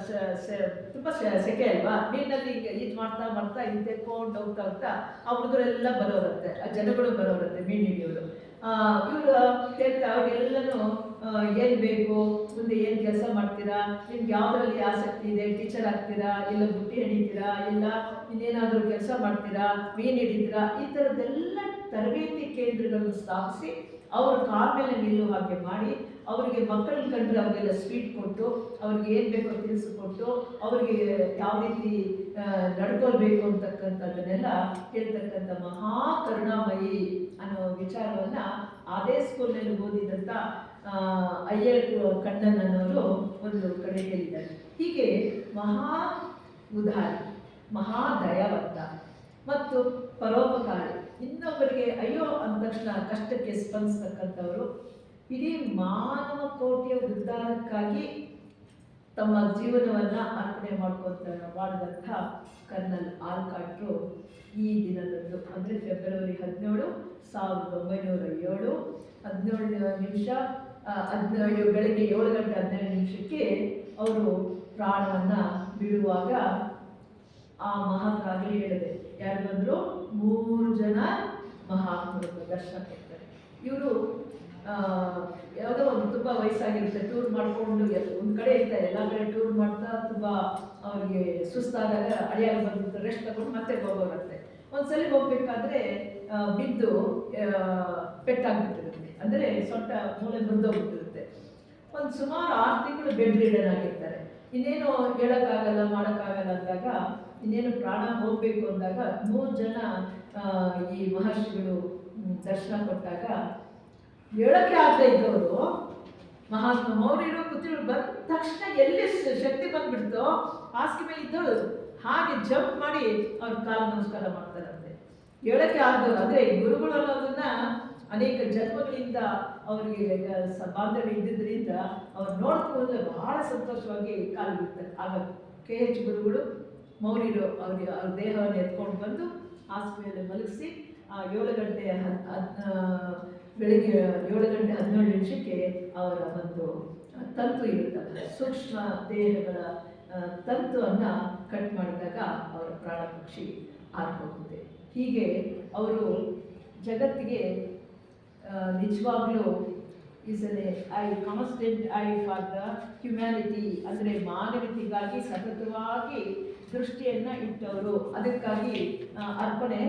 ಸ- ತುಂಬ ಸೆಕೆ ಅಲ್ವಾ? ನೀರಿನಲ್ಲಿ ಹಿಂಗೆ ಮಾಡ್ತಾ ಮಾಡ್ತಾ ಹಿಂಗೆ ತೆಕ್ಕೊಂಡು ಹೋಗ್ತಾ ಹೋಗ್ತಾ ಆ ಹುಡುಗರೆಲ್ಲ ಬರೋರಂತೆ ಆ ಜನಗಳು ಬರೋರತ್ತೆ ಮೀನು ಹಿಡಿಯೋರು. ಇವರು ಕೇಳ್ತಾ ಅವ್ರಿಗೆಲ್ಲನೂ ಏನು ಬೇಕು? ಮುಂದೆ ಏನು ಕೆಲಸ ಮಾಡ್ತೀರಾ? ನಿಮ್ಗೆ ಯಾವುದರಲ್ಲಿ ಆಸಕ್ತಿ ಇದೆ? ಟೀಚರ್ ಆಗ್ತೀರಾ? ಇಲ್ಲ ಬುಟ್ಟಿ ಹಿಡಿತೀರಾ? ಇಲ್ಲ ಇನ್ನೇನಾದರೂ ಕೆಲಸ ಮಾಡ್ತೀರಾ? ಮೀನು ಹಿಡಿತೀರಾ? ಈ ಥರದ್ದೆಲ್ಲ ತರಬೇತಿ ಕೇಂದ್ರಗಳನ್ನು ಸ್ಥಾಪಿಸಿ ಅವ್ರ ಕಾಲ ಮೇಲೆ ನಿಲ್ಲುವ ಹಾಗೆ ಮಾಡಿ ಅವರಿಗೆ ಮಕ್ಕಳನ್ನ ಕಂಡ್ರೆ ಅವರಿಗೆಲ್ಲ ಸ್ವೀಟ್ ಕೊಟ್ಟು, ಅವ್ರಿಗೆ ಏನು ಬೇಕೋ ತಿಳಿಸಿಕೊಟ್ಟು ಅವರಿಗೆ ಯಾವ ರೀತಿ ನಡ್ಕೊಳ್ಬೇಕು ಅಂತಕ್ಕಂಥದ್ದನ್ನೆಲ್ಲ ಹೇಳ್ತಕ್ಕಂಥ ಮಹಾ ಕರುಣಾಮಯಿ ಅನ್ನೋ ವಿಚಾರವನ್ನ ಅದೇ ಸ್ಕೂಲ್ನಲ್ಲಿ ಓದಿದಂಥ ಅಯ್ಯಳು ಕಣ್ಣನ್ ಅನ್ನೋರು ಒಂದು ಕಡೆ ಹೇಳಿದ್ದಾರೆ. ಹೀಗೆ ಮಹಾ ಉದಾರಿ ಮಹಾ ದಯಾವಂತ ಮತ್ತು ಪರೋಪಕಾರಿ ಇನ್ನೊಬ್ಬರಿಗೆ ಅಯ್ಯೋ ಅಂದ ತಕ್ಷಣ ಕಷ್ಟಕ್ಕೆ ಸ್ಪಂದಿಸ್ತಕ್ಕಂಥವರು, ಇಡೀ ಮಾನವ ಕೋಟಿಯ ಉದ್ಧಾರಕ್ಕಾಗಿ ತಮ್ಮ ಜೀವನವನ್ನು ಅರ್ಪಣೆ ಮಾಡ್ಕೊತ ಮಾಡಿದಂಥ ಕರ್ನಲ್ ಆಲ್ಕಾಟ್ರು ಈ ದಿನದಂದು, ಅಂದರೆ ಫೆಬ್ರವರಿ ಹದಿನೇಳು, ಸಾವಿರದ ಒಂಬೈನೂರ ಏಳು ಹದಿನೇಳು ನಿಮಿಷ ಹದಿನೇಳು ಬೆಳಗ್ಗೆ ಏಳು ಗಂಟೆ ಹದಿನೇಳು ನಿಮಿಷಕ್ಕೆ ಅವರು ಪ್ರಾಣವನ್ನು ಬಿಡುವಾಗ ಆ ಮಹಾತ್ಮಾಗಲಿ ಹೇಳಿದೆ. ಯಾರು ಬಂದರು? ಮೂರು ಜನ ಮಹಾತ್ಮರು ದರ್ಶನ ಕೊಡ್ತಾರೆ. ಇವರು ಯಾವುದೋ ಒಂದು ತುಂಬ ವಯಸ್ಸಾಗಿರುತ್ತೆ ಟೂರ್ ಮಾಡಿಕೊಂಡು ಒಂದು ಕಡೆ ಇರ್ತಾರೆ, ಎಲ್ಲ ಕಡೆ ಟೂರ್ ಮಾಡ್ತಾ ತುಂಬ ಅವ್ರಿಗೆ ಸುಸ್ತಾದಾಗ ಅಡಿಯಾಗ ಬಂದಿರ್ತಾರೆ ರೆಸ್ಟ್ ತಗೊಂಡು ಮತ್ತೆ ಹೋಗೋರಂತೆ. ಒಂದ್ಸಲಿ ಹೋಗ್ಬೇಕಾದ್ರೆ ಬಿದ್ದು ಪೆಟ್ಟಾಗ್ಬಿಟ್ಟಿರುತ್ತೆ. ಅಂದ್ರೆ ಸೊಟ್ಟ ಮೂಳೆ ಮುರಿದೋಗ್ಬಿಟ್ಟಿರುತ್ತೆ. ಒಂದು ಸುಮಾರು ಆರು ತಿಂಗಳು ಬೆಡ್ ರಿಡನ್ ಆಗಿರ್ತಾರೆ ಇನ್ನೇನು ಹೇಳಕ್ಕಾಗಲ್ಲ, ಮಾಡೋಕ್ಕಾಗಲ್ಲ ಅಂದಾಗ ಇನ್ನೇನು ಪ್ರಾಣ ಹೋಗಬೇಕು ಅಂದಾಗ ಮೂರು ಜನ ಈ ಮಹರ್ಷಿಗಳು ದರ್ಶನ ಕೊಟ್ಟಾಗ ಹೇಳೋಕ್ಕೆ ಆಗದೆ ಇದ್ದವರು, ಮಹಾತ್ಮ ಮೌರ್ಯರು ಕೂತಿರು ಬಂದ ತಕ್ಷಣ ಎಲ್ಲಿ ಶಕ್ತಿ ಬಂದ್ಬಿಡ್ತೋ, ಹಾಸಿಗೆ ಮೇಲೆ ಇದ್ದವರು ಹಾಗೆ ಜಂಪ್ ಮಾಡಿ ಅವ್ರ ಕಾಲು ನಮಸ್ಕಾರ ಮಾಡ್ತಾರಂತೆ. ಹೇಳಕ್ಕೆ ಆಗದವ್ರು ಅಂದರೆ ಗುರುಗಳು ಅನ್ನೋದನ್ನ ಅನೇಕ ಜನ್ಮಗಳಿಂದ ಅವರಿಗೆ ಬಾಂಧವ್ಯ ಇದ್ದಿದ್ದರಿಂದ ಅವ್ರು ನೋಡ್ಕೊಂಡ್ರೆ ಬಹಳ ಸಂತೋಷವಾಗಿ ಕಾಲು ಬಿಡ್ತಾರೆ ಆಗ ಕೆ ಎಚ್ ಗುರುಗಳು ಮೌರ್ಯರು ಅವ್ರಿಗೆ ಅವ್ರ ದೇಹವನ್ನು ಎತ್ಕೊಂಡು ಬಂದು ಹಾಸಿಗೆಯಲ್ಲಿ ಮಲಗಿಸಿ, ಆ ಏಳು ಗಂಟೆ ಬೆಳಿಗ್ಗೆ ಏಳು ಗಂಟೆ ಹದಿನೇಳು ನಿಮಿಷಕ್ಕೆ ಅವರ ಒಂದು ತಂತು ಇರುತ್ತಲ್ಲ ಸೂಕ್ಷ್ಮ ದೇಹಗಳ ತಂತುವನ್ನು ಕಟ್ ಮಾಡಿದಾಗ ಅವರ ಪ್ರಾಣ ಪಕ್ಷಿ ಆರ್ಹೋಗುತ್ತೆ ಹೀಗೆ ಅವರು ಜಗತ್ತಿಗೆ ನಿಜವಾಗ್ಲೂ ಸಲ I constant I for the humanity ಅಂದರೆ ಮಾನವತೆಗಾಗಿ ಸತತವಾಗಿ ದೃಷ್ಟಿಯನ್ನು ಇಟ್ಟವರು. ಅದಕ್ಕಾಗಿ ಅರ್ಪಣೆ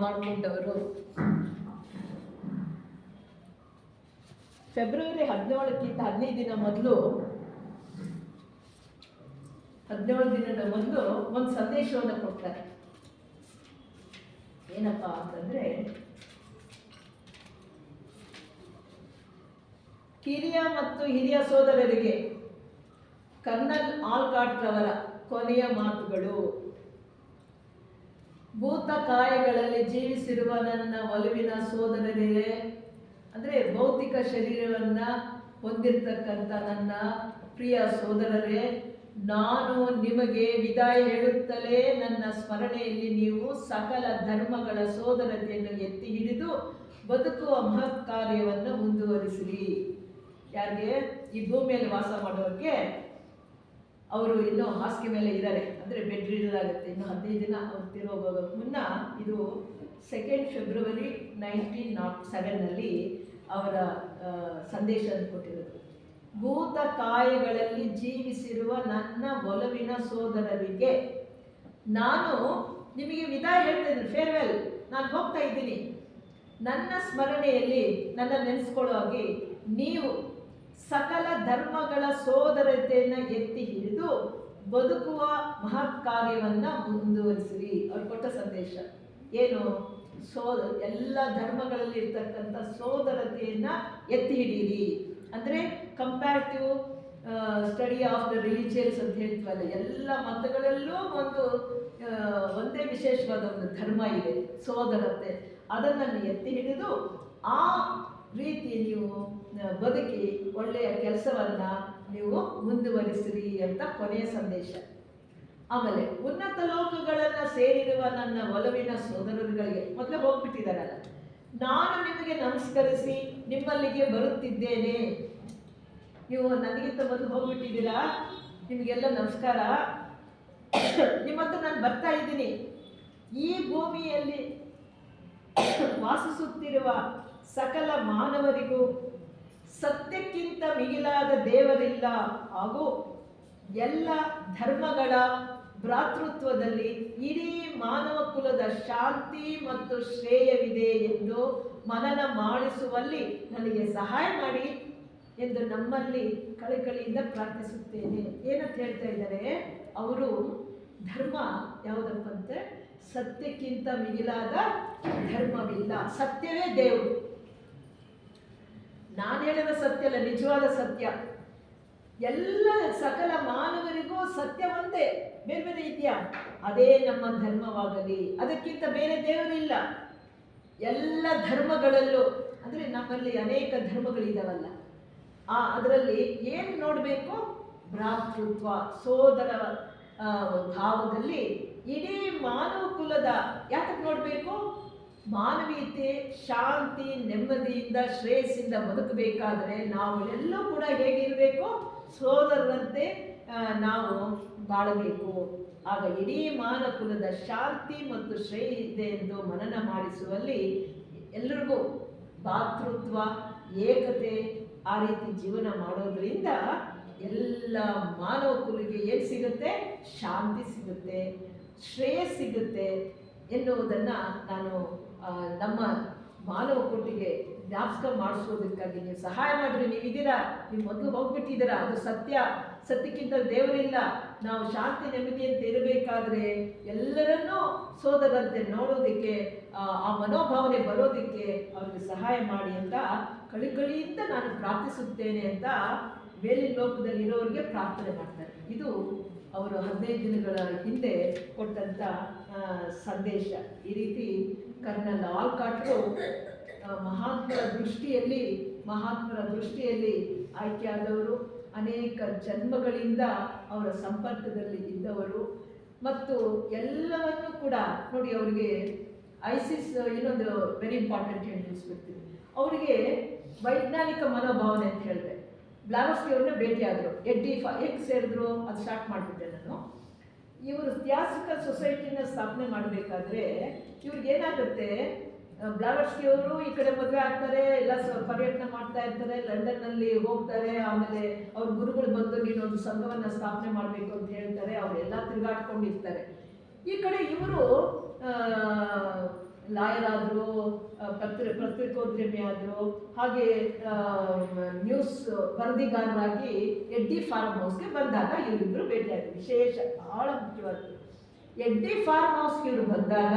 ಮಾಡಿಕೊಂಡವರು ಫೆಬ್ರವರಿ ಹದಿನೇಳಕ್ಕಿಂತ ಹದಿನೈದು ದಿನ ಮೊದಲು, ಹದಿನೇಳು ದಿನದ ಮೊದಲು ಒಂದು ಸಂದೇಶವನ್ನು ಕೊಡ್ತಾರೆ. ಏನಪ್ಪ ಅಂತಂದ್ರೆ, ಕಿರಿಯ ಮತ್ತು ಹಿರಿಯ ಸೋದರರಿಗೆ ಕರ್ನಲ್ ಆಲ್ಕಾಟ್ರವರ ಕೊನೆಯ ಮಾತುಗಳು. ಭೂತ ಕಾಯಗಳಲ್ಲಿ ಜೀವಿಸಿರುವ ನನ್ನ ಒಲುವಿನ ಸೋದರರೇ ಅಂದರೆ ಭೌತಿಕ ಶರೀರವನ್ನು ಹೊಂದಿರತಕ್ಕಂಥ ನನ್ನ ಪ್ರಿಯ ಸೋದರರೇ, ನಾನು ನಿಮಗೆ ವಿದಾಯ ಹೇಳುತ್ತಲೇ ನನ್ನ ಸ್ಮರಣೆಯಲ್ಲಿ ನೀವು ಸಕಲ ಧರ್ಮಗಳ ಸೋದರತೆಯನ್ನು ಎತ್ತಿ ಹಿಡಿದು ಬದುಕುವ ಮಹತ್ ಕಾರ್ಯವನ್ನು ಮುಂದುವರಿಸಿರಿ. ಯಾರಿಗೆ? ಈ ಭೂಮಿಯಲ್ಲಿ ವಾಸ ಮಾಡೋರಿಗೆ ಅವರು ಇನ್ನೂ ಹಾಸಿಗೆ ಮೇಲೆ ಇದ್ದಾರೆ. ಅಂದರೆ ಬೆಡ್ ಆಗುತ್ತೆ. ಇನ್ನು ಹದಿನೈದು ದಿನ ಅವ್ರು ತಿರುಗೋಗೋದು ಮುನ್ನ ಇದು ಸೆಕೆಂಡ್ ಫೆಬ್ರವರಿ ನೈನ್ಟೀನ್ ನಾಟ್ ಸೆವೆನ್ನಲ್ಲಿ ಅವರ ಸಂದೇಶ ಕೊಟ್ಟಿರೋದು. ಭೂತ ಕಾಯಗಳಲ್ಲಿ ಜೀವಿಸಿರುವ ನನ್ನ ಒಲವಿನ ಸೋದರರಿಗೆ ನಾನು ನಿಮಗೆ ವಿದಾಯ ಹೇಳ್ತೇನೆ. ಫೇರ್ವೆಲ್ ನಾನು ಹೋಗ್ತಾ ಇದ್ದೀನಿ. ನನ್ನ ಸ್ಮರಣೆಯಲ್ಲಿ ನನ್ನ ನೆನೆಸ್ಕೊಳ್ಳೋ ಹಾಗೆ ನೀವು ಸಕಲ ಧರ್ಮಗಳ ಸೋದರತೆಯನ್ನು ಎತ್ತಿ ಹಿಡಿದು ಬದುಕುವ ಮಹತ್ ಕಾರ್ಯವನ್ನು ಮುಂದುವರಿಸಿರಿ ಅವ್ರು ಕೊಟ್ಟ ಸಂದೇಶ. ಏನು? ಸೋದ ಎಲ್ಲ ಧರ್ಮಗಳಲ್ಲಿ ಇರ್ತಕ್ಕಂಥ ಸೋದರತೆಯನ್ನು ಎತ್ತಿ ಹಿಡಿಯಿರಿ ಅಂದರೆ comparative study of the religions ಅಂತ ಹೇಳ್ತೀವಲ್ಲ ಎಲ್ಲ ಮತಗಳಲ್ಲೂ ಒಂದು ಒಂದೇ ವಿಶೇಷವಾದ ಒಂದು ಧರ್ಮ ಇದೆ ಸೋದರತೆ. ಅದನ್ನು ಎತ್ತಿ ಹಿಡಿದು ಆ ರೀತಿ ನೀವು ಆ, ಬದುಕಿ ಒಳ್ಳೆಯ ಕೆಲಸವನ್ನು ನೀವು ಮುಂದುವರಿಸಿರಿ ಅಂತ ಕೊನೆಯ ಸಂದೇಶ. ಆಮೇಲೆ, ಉನ್ನತ ಲೋಕಗಳನ್ನು ಸೇರಿರುವ ನನ್ನ ಒಲವಿನ ಸೋದರರುಗಳಿಗೆ ಮೊದಲೇ ಹೋಗ್ಬಿಟ್ಟಿದ್ದಾರಲ್ಲ, ನಾನು ನಿಮಗೆ ನಮಸ್ಕರಿಸಿ ನಿಮ್ಮಲ್ಲಿಗೆ ಬರುತ್ತಿದ್ದೇನೆ. ನೀವು ನನಗಿಂತ ಮೊದಲು ಹೋಗ್ಬಿಟ್ಟಿದ್ದೀರಾ? ನಿಮಗೆಲ್ಲ ನಮಸ್ಕಾರ. ನಿಮ್ಮ ಹತ್ರ ನಾನು ಬರ್ತಾ ಇದ್ದೀನಿ. ಈ ಭೂಮಿಯಲ್ಲಿ ವಾಸಿಸುತ್ತಿರುವ ಸಕಲ ಮಾನವರಿಗೂ ಸತ್ಯಕ್ಕಿಂತ ಮಿಗಿಲಾದ ದೇವರಿಲ್ಲ. ಹಾಗೂ ಎಲ್ಲ ಧರ್ಮಗಳ ಭ್ರಾತೃತ್ವದಲ್ಲಿ ಇಡೀ ಮಾನವ ಕುಲದ ಶಾಂತಿ ಮತ್ತು ಶ್ರೇಯವಿದೆ ಎಂದು ಮನನ ಮಾಡಿಸುವಲ್ಲಿ ನನಗೆ ಸಹಾಯ ಮಾಡಿ ಎಂದು ನಮ್ಮಲ್ಲಿ ಕಳಕಳಿಯಿಂದ ಪ್ರಾರ್ಥಿಸುತ್ತೇನೆ. ಏನಂತ ಹೇಳ್ತಾ ಇದ್ದಾರೆ? ಅವರು ಧರ್ಮ ಯಾವುದಪ್ಪ ಅಂದರೆ ಸತ್ಯಕ್ಕಿಂತ ಮಿಗಿಲಾದ ಧರ್ಮವಿಲ್ಲ. ಸತ್ಯವೇ ದೇವರು. ನಾನು ಹೇಳಿದ ಸತ್ಯ ಅಲ್ಲ, ನಿಜವಾದ ಸತ್ಯ. ಎಲ್ಲ ಸಕಲ ಮಾನವರಿಗೂ ಸತ್ಯ ಒಂದೇ, ಬೇರೆ ಬೇರೆ ಇದೆಯಾ? ಅದೇ ನಮ್ಮ ಧರ್ಮವಾಗಲಿ. ಅದಕ್ಕಿಂತ ಬೇರೆ ದೇವರಿಲ್ಲ. ಎಲ್ಲ ಧರ್ಮಗಳಲ್ಲೂ, ಅಂದರೆ ನಮ್ಮಲ್ಲಿ ಅನೇಕ ಧರ್ಮಗಳಿದಾವಲ್ಲ. ಆ, ಅದರಲ್ಲಿ ಏನು ನೋಡಬೇಕು? ಭ್ರಾತೃತ್ವ, ಸೋದರ ಭಾವದಲ್ಲಿ ಇಡೀ ಮಾನವ ಕುಲದ ಯಾಕೆ ನೋಡಬೇಕು? ಮಾನವೀಯತೆ, ಶಾಂತಿ, ನೆಮ್ಮದಿಯಿಂದ, ಶ್ರೇಯಸ್ಸಿಂದ ಬದುಕಬೇಕಾದರೆ ನಾವು ಎಲ್ಲೂ ಕೂಡ ಹೇಗಿರಬೇಕು? ಸೋದರರಂತೆ ನಾವು ಬಾಳಬೇಕು. ಆಗ ಇಡೀ ಮಾನಕುಲದ ಶಾಂತಿ ಮತ್ತು ಶ್ರೇಯ ಇದೆ ಎಂದು ಮನನ ಮಾಡಿಸುವಲ್ಲಿ ಎಲ್ರಿಗೂ ಭಾತೃತ್ವ, ಏಕತೆ ಆ ರೀತಿ ಜೀವನ ಮಾಡೋದ್ರಿಂದ ಎಲ್ಲ ಮಾನವ ಕುಲಿಗೆ ಏನು ಸಿಗುತ್ತೆ? ಶಾಂತಿ ಸಿಗುತ್ತೆ, ಶ್ರೇಯಸ್ ಸಿಗುತ್ತೆ ಎನ್ನುವುದನ್ನು ನಾನು ನಮ್ಮ ಮಾನವ ಕೋಟಿಗೆ ಜ್ಞಾಪಕ ಮಾಡಿಸೋದಕ್ಕಾಗಿ ನೀವು ಸಹಾಯ ಮಾಡಿರಿ. ನೀವಿದ್ದೀರಾ? ನೀವು ಮೊದಲು ಹೋಗ್ಬಿಟ್ಟಿದ್ದೀರಾ? ಅದು ಸತ್ಯ. ಸತ್ಯಕ್ಕಿಂತ ದೇವರಿಲ್ಲ ನಾವು ಶಾಂತಿ ನೆಮ್ಮದಿಯಂತೆ ಇರಬೇಕಾದ್ರೆ ಎಲ್ಲರನ್ನೂ ಸೋದರಂತೆ ನೋಡೋದಕ್ಕೆ ಆ, ಆ ಮನೋಭಾವನೆ ಬರೋದಕ್ಕೆ ಅವ್ರಿಗೆ ಸಹಾಯ ಮಾಡಿ ಅಂತ ಕಳಿಕಳಿಯಿಂದ ನಾನು ಪ್ರಾರ್ಥಿಸುತ್ತೇನೆ ಅಂತ ಮೇಲಿನ ಲೋಕದಲ್ಲಿ ಇರೋರಿಗೆ ಪ್ರಾರ್ಥನೆ ಮಾಡ್ತಾರೆ ಇದು ಅವರು ಹದಿನೈದು ದಿನಗಳ ಹಿಂದೆ ಕೊಟ್ಟಂಥ ಸಂದೇಶ. ಈ ರೀತಿ ಕರ್ನಲ್ ಆಲ್ಕಾಟ್ರು ಮಹಾತ್ಮರ ದೃಷ್ಟಿಯಲ್ಲಿ ಮಹಾತ್ಮರ ದೃಷ್ಟಿಯಲ್ಲಿ ಆಯ್ಕೆಯಾದವರು ಅನೇಕ ಜನ್ಮಗಳಿಂದ ಅವರ ಸಂಪರ್ಕದಲ್ಲಿ ಇದ್ದವರು. ಮತ್ತು ಎಲ್ಲವನ್ನೂ ಕೂಡ ನೋಡಿ ಅವರಿಗೆ ಐಸಿಸ್ ಇನ್ನೊಂದು ವೆರಿ ಇಂಪಾರ್ಟೆಂಟ್ ಹೇಳಿ ತಿಳಿಸ್ಬಿಡ್ತೀನಿ ಅವರಿಗೆ ವೈಜ್ಞಾನಿಕ ಮನೋಭಾವನೆ ಅಂತ ಹೇಳಿದೆ. ಬ್ಲಾವಸ್ಕಿ ಅವ್ರನ್ನ ಭೇಟಿಯಾದರು. ಎಡ್ಡಿ ಫ, ಹೇಗೆ ಸೇರಿದ್ರು? ಅದು ಸ್ಟಾರ್ಟ್ ಮಾಡಿಬಿಟ್ಟೆ ನಾನು. ಇವರು ಥಿಯಾಸಿಕಲ್ ಸೊಸೈಟಿನ ಸ್ಥಾಪನೆ ಮಾಡಬೇಕಾದ್ರೆ ಇವ್ರಿಗೆ ಏನಾಗುತ್ತೆ? ಬ್ಲಾವರ್ಸ್ಕಿ ಅವರು ಈ ಕಡೆ ಮದುವೆ ಆಗ್ತಾರೆ, ಎಲ್ಲ ಪರ್ಯಟನೆ ಮಾಡ್ತಾ ಇರ್ತಾರೆ, ಲಂಡನ್ನಲ್ಲಿ ಹೋಗ್ತಾರೆ, ಆಮೇಲೆ ಅವ್ರ ಗುರುಗಳು ಬಂದು ಒಂದು ಸಂಘವನ್ನು ಸ್ಥಾಪನೆ ಮಾಡಬೇಕು ಅಂತ ಹೇಳ್ತಾರೆ, ಅವರೆಲ್ಲ ತಿರುಗಾಡ್ಕೊಂಡಿರ್ತಾರೆ. ಈ ಕಡೆ ಇವರು ಲಾಯರ್ ಆದರು ಪತ್ರ ಪತ್ರಿಕೋದ್ಯಮಿ ಆದರು ಹಾಗೆ ನ್ಯೂಸ್ ವರದಿಗಾರರಾಗಿ ಎಡ್ಡಿ ಫಾರ್ಮ್ ಹೌಸ್ಗೆ ಬಂದಾಗ ಇವರಿಬ್ಬರು ಭೇಟಿಯಾದ್ರು. ವಿಶೇಷ, ಬಹಳ ಮುಖ್ಯವಾದ್ದು ಎಡ್ಡಿ ಫಾರ್ಮ್ ಹೌಸ್ಗೆ ಇವರು ಬಂದಾಗ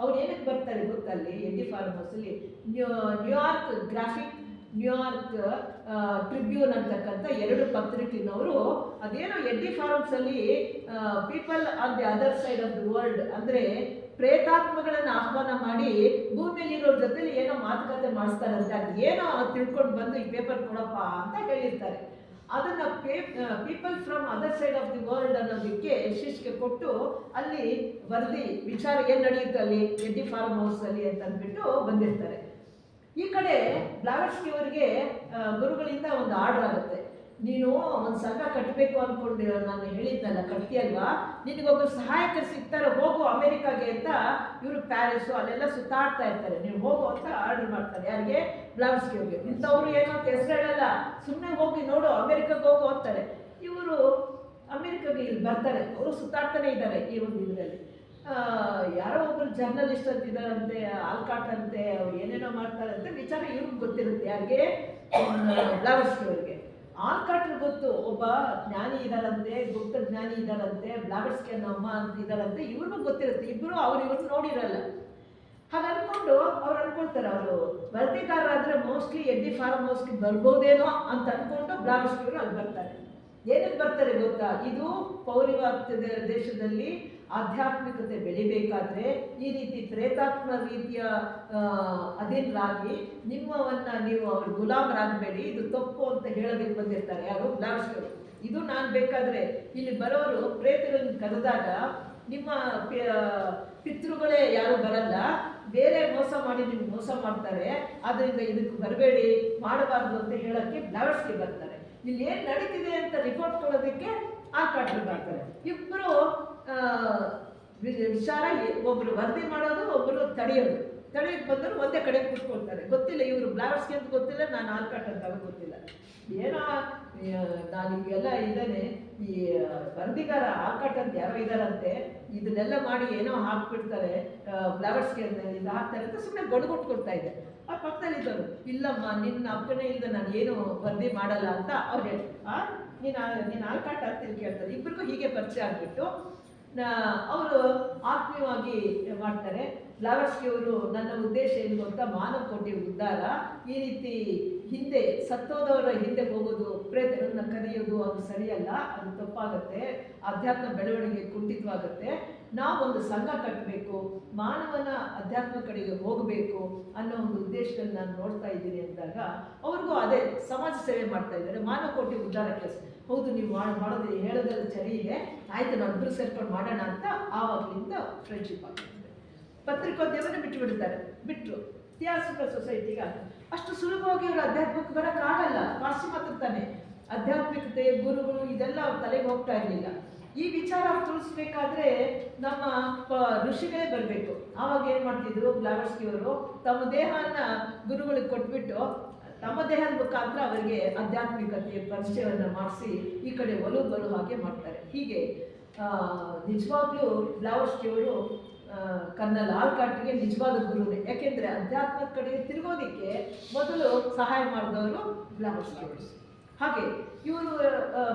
ಅವ್ರು ಏನಕ್ಕೆ ಬರ್ತಾರೆ ಗೊತ್ತಲ್ಲಿ? Eddy farm ಹೌಸಲ್ಲಿ new New York graphic New York tribune ಅಂತಕ್ಕಂಥ ಎರಡು ಪತ್ರಿಕೆನವರು ಅದೇನೋ ಎಡ್ಡಿ ಫಾರ್ಮ್ಸ್ ಅಲ್ಲಿ people on the other side of the world ಅಂದ್ರೆ ಪ್ರೇತಾತ್ಮಗಳನ್ನ ಆಹ್ವಾನ ಮಾಡಿ ಭೂಮಿಯಲ್ಲಿರೋರ ಜೊತೆಲಿ ಏನೋ ಮಾತುಕತೆ ಮಾಡಿಸ್ತಾರಂತೆ, ಅದು ಏನೋ ತಿಳ್ಕೊಂಡು ಬಂದು ಈ ಪೇಪರ್ ಕೊಡಪ್ಪ ಅಂತ ಹೇಳಿರ್ತಾರೆ. ಅದನ್ನ people from other side of the world ಅನ್ನೋದಕ್ಕೆ ಶೀರ್ಷಿಕೆ ಕೊಟ್ಟು ಅಲ್ಲಿ ವರದಿ, ವಿಚಾರ ಏನು ನಡೆಯುತ್ತೆ ಅಲ್ಲಿ ಎಡ್ಡಿ ಫಾರ್ಮ್ ಹೌಸ್ ಅಲ್ಲಿ ಅಂತ ಅಂದ್ಬಿಟ್ಟು ಬಂದಿರ್ತಾರೆ. ಈ ಕಡೆ ಬ್ಲಾವರ್ಸ್ಕಿ ಅವರಿಗೆ ಗುರುಗಳಿಂದ ಒಂದು ಆರ್ಡರ್ ಆಗುತ್ತೆ. ನೀನು ಒಂದು ಸಂಘ ಕಟ್ಟಬೇಕು ಅಂದ್ಕೊಂಡು ನಾನು ಹೇಳಿದ್ನಲ್ಲ ಕಟ್ತೀಯಲ್ವಾ? ನಿನಗೊಬ್ಬರು ಸಹಾಯಕರು ಸಿಗ್ತಾರೆ ಹೋಗು ಅಮೆರಿಕಾಗೆ ಅಂತ ಇವರು ಪ್ಯಾರಿಸು ಅಲ್ಲೆಲ್ಲ ಸುತ್ತಾಡ್ತಾ ಇರ್ತಾರೆ. ನೀವು ಹೋಗು ಅಂತ ಆರ್ಡರ್ ಮಾಡ್ತಾರೆ. ಯಾರಿಗೆ? ಬ್ಲೌಸ್ಗೆ ಅವ್ರಿಗೆ. ಇಂಥವ್ರು ಏನೋ ಅಂತ ಹೆಸರು ಹೇಳಲ್ಲ. ಸುಮ್ಮನೆ ಹೋಗಿ ನೋಡು ಅಮೆರಿಕಾಗೆ ಹೋಗು ಅಂತಾರೆ. ಇವರು ಅಮೇರಿಕಾಗೆ ಇಲ್ಲಿ ಬರ್ತಾರೆ. ಅವರು ಸುತ್ತಾಡ್ತಾನೆ ಇದ್ದಾರೆ ಈ ಒಂದು ಇದರಲ್ಲಿ. ಯಾರೋ ಒಬ್ಬರು ಜರ್ನಲಿಸ್ಟ್ ಅಂತ ಇದ್ದಾರಂತೆ ಆಲ್ಕಾಟ್ ಅಂತೆ ಅವ್ರು ಏನೇನೋ ಮಾಡ್ತಾರಂತೆ ವಿಚಾರ ಇವ್ರಿಗೆ ಗೊತ್ತಿರುತ್ತೆ. ಯಾರಿಗೆ? ಬ್ಲೌಸ್ಗೆ ಅವರಿಗೆ. ಆಲ್ಕಾಟ್ರ್ ಗೊತ್ತು. ಒಬ್ಬ ಜ್ಞಾನಿ ಇದ್ದಾರಂತೆ ಗುಪ್ತ ಜ್ಞಾನಿ ಇದ್ದಾರಂತೆ ಬ್ಲಾಬರ್ಸ್ಕೆನ್ ಅಮ್ಮ ಅಂತ ಇದ್ದಾರಂತೆ ಇವ್ರಿಗೂ ಗೊತ್ತಿರುತ್ತೆ. ಇಬ್ಬರು ಅವ್ರು ಇವ್ರು ನೋಡಿರಲ್ಲ. ಹಾಗೆ ಅನ್ಕೊಂಡು ಅವ್ರು ಅನ್ಕೊಳ್ತಾರೆ ಅವರು, ವರದಿಗಾರರಾದ್ರೆ ಮೋಸ್ಟ್ಲಿ ಎಡ್ಡಿ ಫಾರ್ಮ್ ಹೌಸ್ಗೆ ಬರ್ಬೋದೇನೋ ಅಂತ ಅಂದ್ಕೊಂಡು ಬ್ಲಾವರ್ಸ್ಕಿಗಳು ಅಲ್ಲಿ ಬರ್ತಾರೆ. ಏನಕ್ಕೆ ಬರ್ತಾರೆ ಗೊತ್ತಾ? ಇದು ಪೌರಿವಾತ್ಯ ದೇಶದಲ್ಲಿ ಆಧ್ಯಾತ್ಮಿಕತೆ ಬೆಳಿಬೇಕಾದ್ರೆ ಈ ರೀತಿ ಪ್ರೇತಾತ್ಮ ರೀತಿಯ ಆ, ಅಧೀನರಾಗಿ ನಿಮ್ಮವನ್ನ ನೀವು ಅವ್ರ ಗುಲಾಮರಾಗಬೇಡಿ ಇದು ತಪ್ಪು ಅಂತ ಹೇಳೋದಕ್ಕೆ ಬಂದಿರ್ತಾರೆ. ಯಾರು? ಬ್ಲಾವರ್ಸ್ಕಿಗಳು ಇದು ನಾನು ಬೇಕಾದ್ರೆ ಇಲ್ಲಿ ಬರೋರು ಪ್ರೇತಗಳನ್ನು ಕರೆದಾಗ ನಿಮ್ಮ ಪಿತೃಗಳೇ ಯಾರು ಬರಲ್ಲ. ಬೇರೆ ಮೋಸ ಮಾಡಿ ನಿಮ್ಗೆ ಮೋಸ ಮಾಡ್ತಾರೆ. ಆದ್ರಿಂದ ಇದಕ್ಕೆ ಬರಬೇಡಿ ಮಾಡಬಾರ್ದು ಅಂತ ಹೇಳಕ್ಕೆ ಬ್ಲಾವರ್ಸ್ಗೆ ಬರ್ತಾರೆ. ಇಲ್ಲಿ ಏನು ನಡೀತಿದೆ ಅಂತ ರಿಪೋರ್ಟ್ ಕೊಡೋದಕ್ಕೆ ಆ ಕಾಟ್ರು ಬರ್ತಾರೆ. ಇಬ್ಬರು ವಿಚಾರ ಒಬ್ಬರು ವರದಿ ಮಾಡೋದು ಒಬ್ಬರು ತಡೆಯೋದು. ತಡೆಯಕ್ಕೆ ಬಂದರು ಒಂದೇ ಕಡೆ ಕೂತ್ಕೊಳ್ತಾರೆ. ಗೊತ್ತಿಲ್ಲ ಇವರು ಬ್ಲಾವರ್ಸ್ಗೆ ಅಂತ ಗೊತ್ತಿಲ್ಲ, ನಾನು ಆಲ್ಕಾಟ್ ಅಂತ ಅವ್ರಿಗೆ ಗೊತ್ತಿಲ್ಲ. ಏನೋ ನಾನು ಈಗೆಲ್ಲ ಇದ್ದಾನೆ, ಈ, ವರದಿಗಾರ ಆಲ್ಕಾಟ್ ಅಂತ ಯಾರೋ ಇದ್ದಾರಂತೆ, ಇದನ್ನೆಲ್ಲ ಮಾಡಿ ಏನೋ ಹಾಕ್ಬಿಡ್ತಾರೆ ಫ್ಲವರ್ಸ್ಗೆ ಅಂತ ಇದು ಹಾಕ್ತಾರೆ ಅಂತ ಸುಮ್ಮನೆ ಗೊಡಗುಟ್ಟು ಕೊಡ್ತಾ ಇದ್ದೆ. ಆ ಪಕ್ಕದಲ್ಲಿ ಇದ್ದವರು, ಇಲ್ಲಮ್ಮ, ನಿನ್ನ ಅಪ್ಪನೇ ಇಲ್ಲದೆ ನಾನು ಏನು ವರದಿ ಮಾಡಲ್ಲ ಅಂತ ಅವ್ರು ಹೇಳಿ, ಆ, ನೀನು ನೀನು ಆಲ್ಕಾಟ್ ಅಂತ ಕೇಳ್ತಾರೆ. ಇಬ್ಬರಿಗೂ ಹೀಗೆ ಪರಿಚಯ ಆಗಿಬಿಟ್ಟು ಅವರು ಆತ್ಮೀಯವಾಗಿ ಮಾಡ್ತಾರೆ. ಲಾವರ್ಸ್ಕಿ ಅವರು ನನ್ನ ಉದ್ದೇಶ ಏನು ಅಂತ ಮಾನವ ಕೋಟಿ ಉದ್ದಾರ ಈ ರೀತಿ ಹಿಂದೆ ಸತ್ತೋದವರ ಹಿಂದೆ ಹೋಗೋದು ಪ್ರೇತಗಳನ್ನ ಕರೆಯೋದು ಅದು ಸರಿಯಲ್ಲ, ಅದು ತಪ್ಪಾಗತ್ತೆ. ಅಧ್ಯಾತ್ಮ ಬೆಳವಣಿಗೆ ಕುಂಠಿತವಾಗುತ್ತೆ. ನಾವೊಂದು ಸಂಘ ಕಟ್ಟಬೇಕು ಮಾನವನ ಅಧ್ಯಾತ್ಮ ಕಡೆಗೆ ಹೋಗಬೇಕು ಅನ್ನೋ ಒಂದು ಉದ್ದೇಶದಲ್ಲಿ ನಾನು ನೋಡ್ತಾ ಇದ್ದೀನಿ ಅಂದಾಗ ಅವ್ರಿಗೂ ಅದೇ ಸಮಾಜ ಸೇವೆ ಮಾಡ್ತಾ ಇದ್ದಾರೆ. ಮಾನವ ಕೋಟಿ ಉದ್ಧಾರ ಕೆಲಸ. ಹೌದು, ನೀವು ಮಾಡಿ, ಮಾಡೋದು ಹೇಳೋದ್ರಲ್ಲಿ ಸರಿ ಇದೆ. ಆಯಿತು, ನಾವು ಇಬ್ಬರು ಸೇರ್ಕೊಂಡು ಮಾಡೋಣ ಅಂತ ಆವಾಗಲಿಂದ ಫ್ರೆಂಡ್ಶಿಪ್ ಆಗ್ತದೆ. ಪತ್ರಿಕೋದ್ಯಮನ ಬಿಟ್ಟು ಬಿಡ್ತಾರೆ. ಬಿಟ್ಟರು ಇತಿಹಾಸಿಕ ಸೊಸೈಟಿಗೆ ಅಷ್ಟು ಸುಲಭವಾಗಿ ಅವರು ಅಧ್ಯಾತ್ಮಕ್ಕೆ ಬರೋಕ್ಕಾಗಲ್ಲ ಪಾಶ್ಚಿಮಾತ್ಯ ತಾನೆ. ಆಧ್ಯಾತ್ಮಿಕತೆ, ಗುರುಗಳು ಇದೆಲ್ಲ ಅವ್ರ ತಲೆಗೆ ಹೋಗ್ತಾ ಇರಲಿಲ್ಲ. ಈ ವಿಚಾರ ತಿಳಿಸ್ಬೇಕಾದ್ರೆ ನಮ್ಮ ಋಷಿಗಳೇ ಬರಬೇಕು. ಆವಾಗ ಏನು ಮಾಡ್ತಿದ್ರು ಅವರು, ತಮ್ಮ ದೇಹನ ಗುರುಗಳಿಗೆ ಕೊಟ್ಬಿಟ್ಟು, ತಮ್ಮ ದೇಹದ ಮುಖಾಂತರ ಅವರಿಗೆ ಆಧ್ಯಾತ್ಮಿಕತೆಯ ಪರಿಚಯವನ್ನು ಮಾಡಿಸಿ ಈ ಕಡೆ ಒಲವು ಬರು ಹಾಗೆ ಮಾಡ್ತಾರೆ. ಹೀಗೆ ನಿಜವಾಗ್ಲೂ ಬ್ಲಾವರ್ಸ್ಕಿ ಅವರು ಕರ್ನಲ್ ಆಲ್ಕಾಟ್ಗೆ ನಿಜವಾದ ಗುರುನೇ. ಯಾಕೆಂದ್ರೆ ಅಧ್ಯಾತ್ಮದ ಕಡೆಗೆ ತಿರುಗೋದಿಕ್ಕೆ ಮೊದಲು ಸಹಾಯ ಮಾಡಿದವರು ಬ್ಲಾವರ್ಸ್ಕಿ ಅವರು. ಹಾಗೆ ಇವರು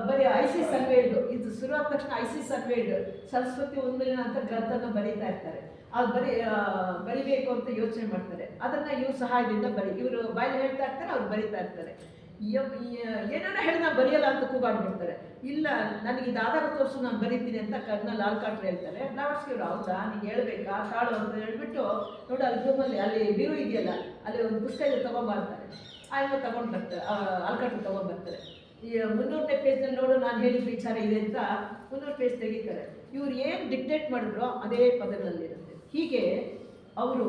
ಬರೀ ಐ ಸಿ ಸರ್ವೇಡ್ ಇದು ಶುರುವಾದ ತಕ್ಷಣ ಐ ಸಿ ಸರ್ವೇಡ್ ಸರಸ್ವತಿ ಉನ್ಮಿಲನ ಅಂತ ಗ್ರಂಥನ ಬರೀತಾ ಇರ್ತಾರೆ. ಅದು ಬರೀ ಬರಿಬೇಕು ಅಂತ ಯೋಚನೆ ಮಾಡ್ತಾರೆ. ಅದನ್ನ ಇವ್ರ ಸಹಾಯದಿಂದ ಬರಿ, ಇವರು ಬಾಯಲ್ಲಿ ಹೇಳ್ತಾ ಇರ್ತಾರೆ, ಅವ್ರು ಬರಿತಾ ಇರ್ತಾರೆ. ಏನಾರ ಹೇಳಿ ನಾನು ಬರೆಯಲ್ಲ ಅಂತ ಕೂಗಾಡ್ಬಿಡ್ತಾರೆ ಇಲ್ಲ, ನನಗೆ ಇದು ಆಧಾರ ತೋರಿಸು, ನಾನು ಬರೀತೀನಿ ಅಂತ ಕರ್ನಲ್ ಆಲ್ಕಾಟ್ರ್ ಹೇಳ್ತಾರೆ. ಫ್ಲವರ್ಸ್ಗೆ ಇವರು ಹೌದಾ? ನೀನು ಹೇಳ್ಬೇಕಾ? ಕಾಳು ಅಂತ ಹೇಳ್ಬಿಟ್ಟು ನೋಡು, ಅಲ್ಲಿ ಅಲ್ಲಿ ಬೀರು ಇದೆಯಲ್ಲ, ಅಲ್ಲಿ ಒಂದು ಪುಸ್ತಕ ತಗೊಂಬರ್ತಾರೆ ಆಯ್ತು ತಗೊಂಡು ಬರ್ತಾರೆ ಅಲ್ಕಟ್ಟು ತಗೊಂಡು ಬರ್ತಾರೆ ಈ ಮುನ್ನೂರನೇ ಪೇಜ್ನಲ್ಲಿ ನೋಡು, ನಾನು ಹೇಳಿದ ವಿಚಾರ ಇದೆ ಅಂತ ಮುನ್ನೂರು ಪೇಜ್ ತೆಗಿತಾರೆ. ಇವ್ರು ಏನು ಡಿಕ್ಟೇಟ್ ಮಾಡಿದ್ರು ಅದೇ ಪದಗಳಲ್ಲಿರುತ್ತೆ. ಹೀಗೆ ಅವರು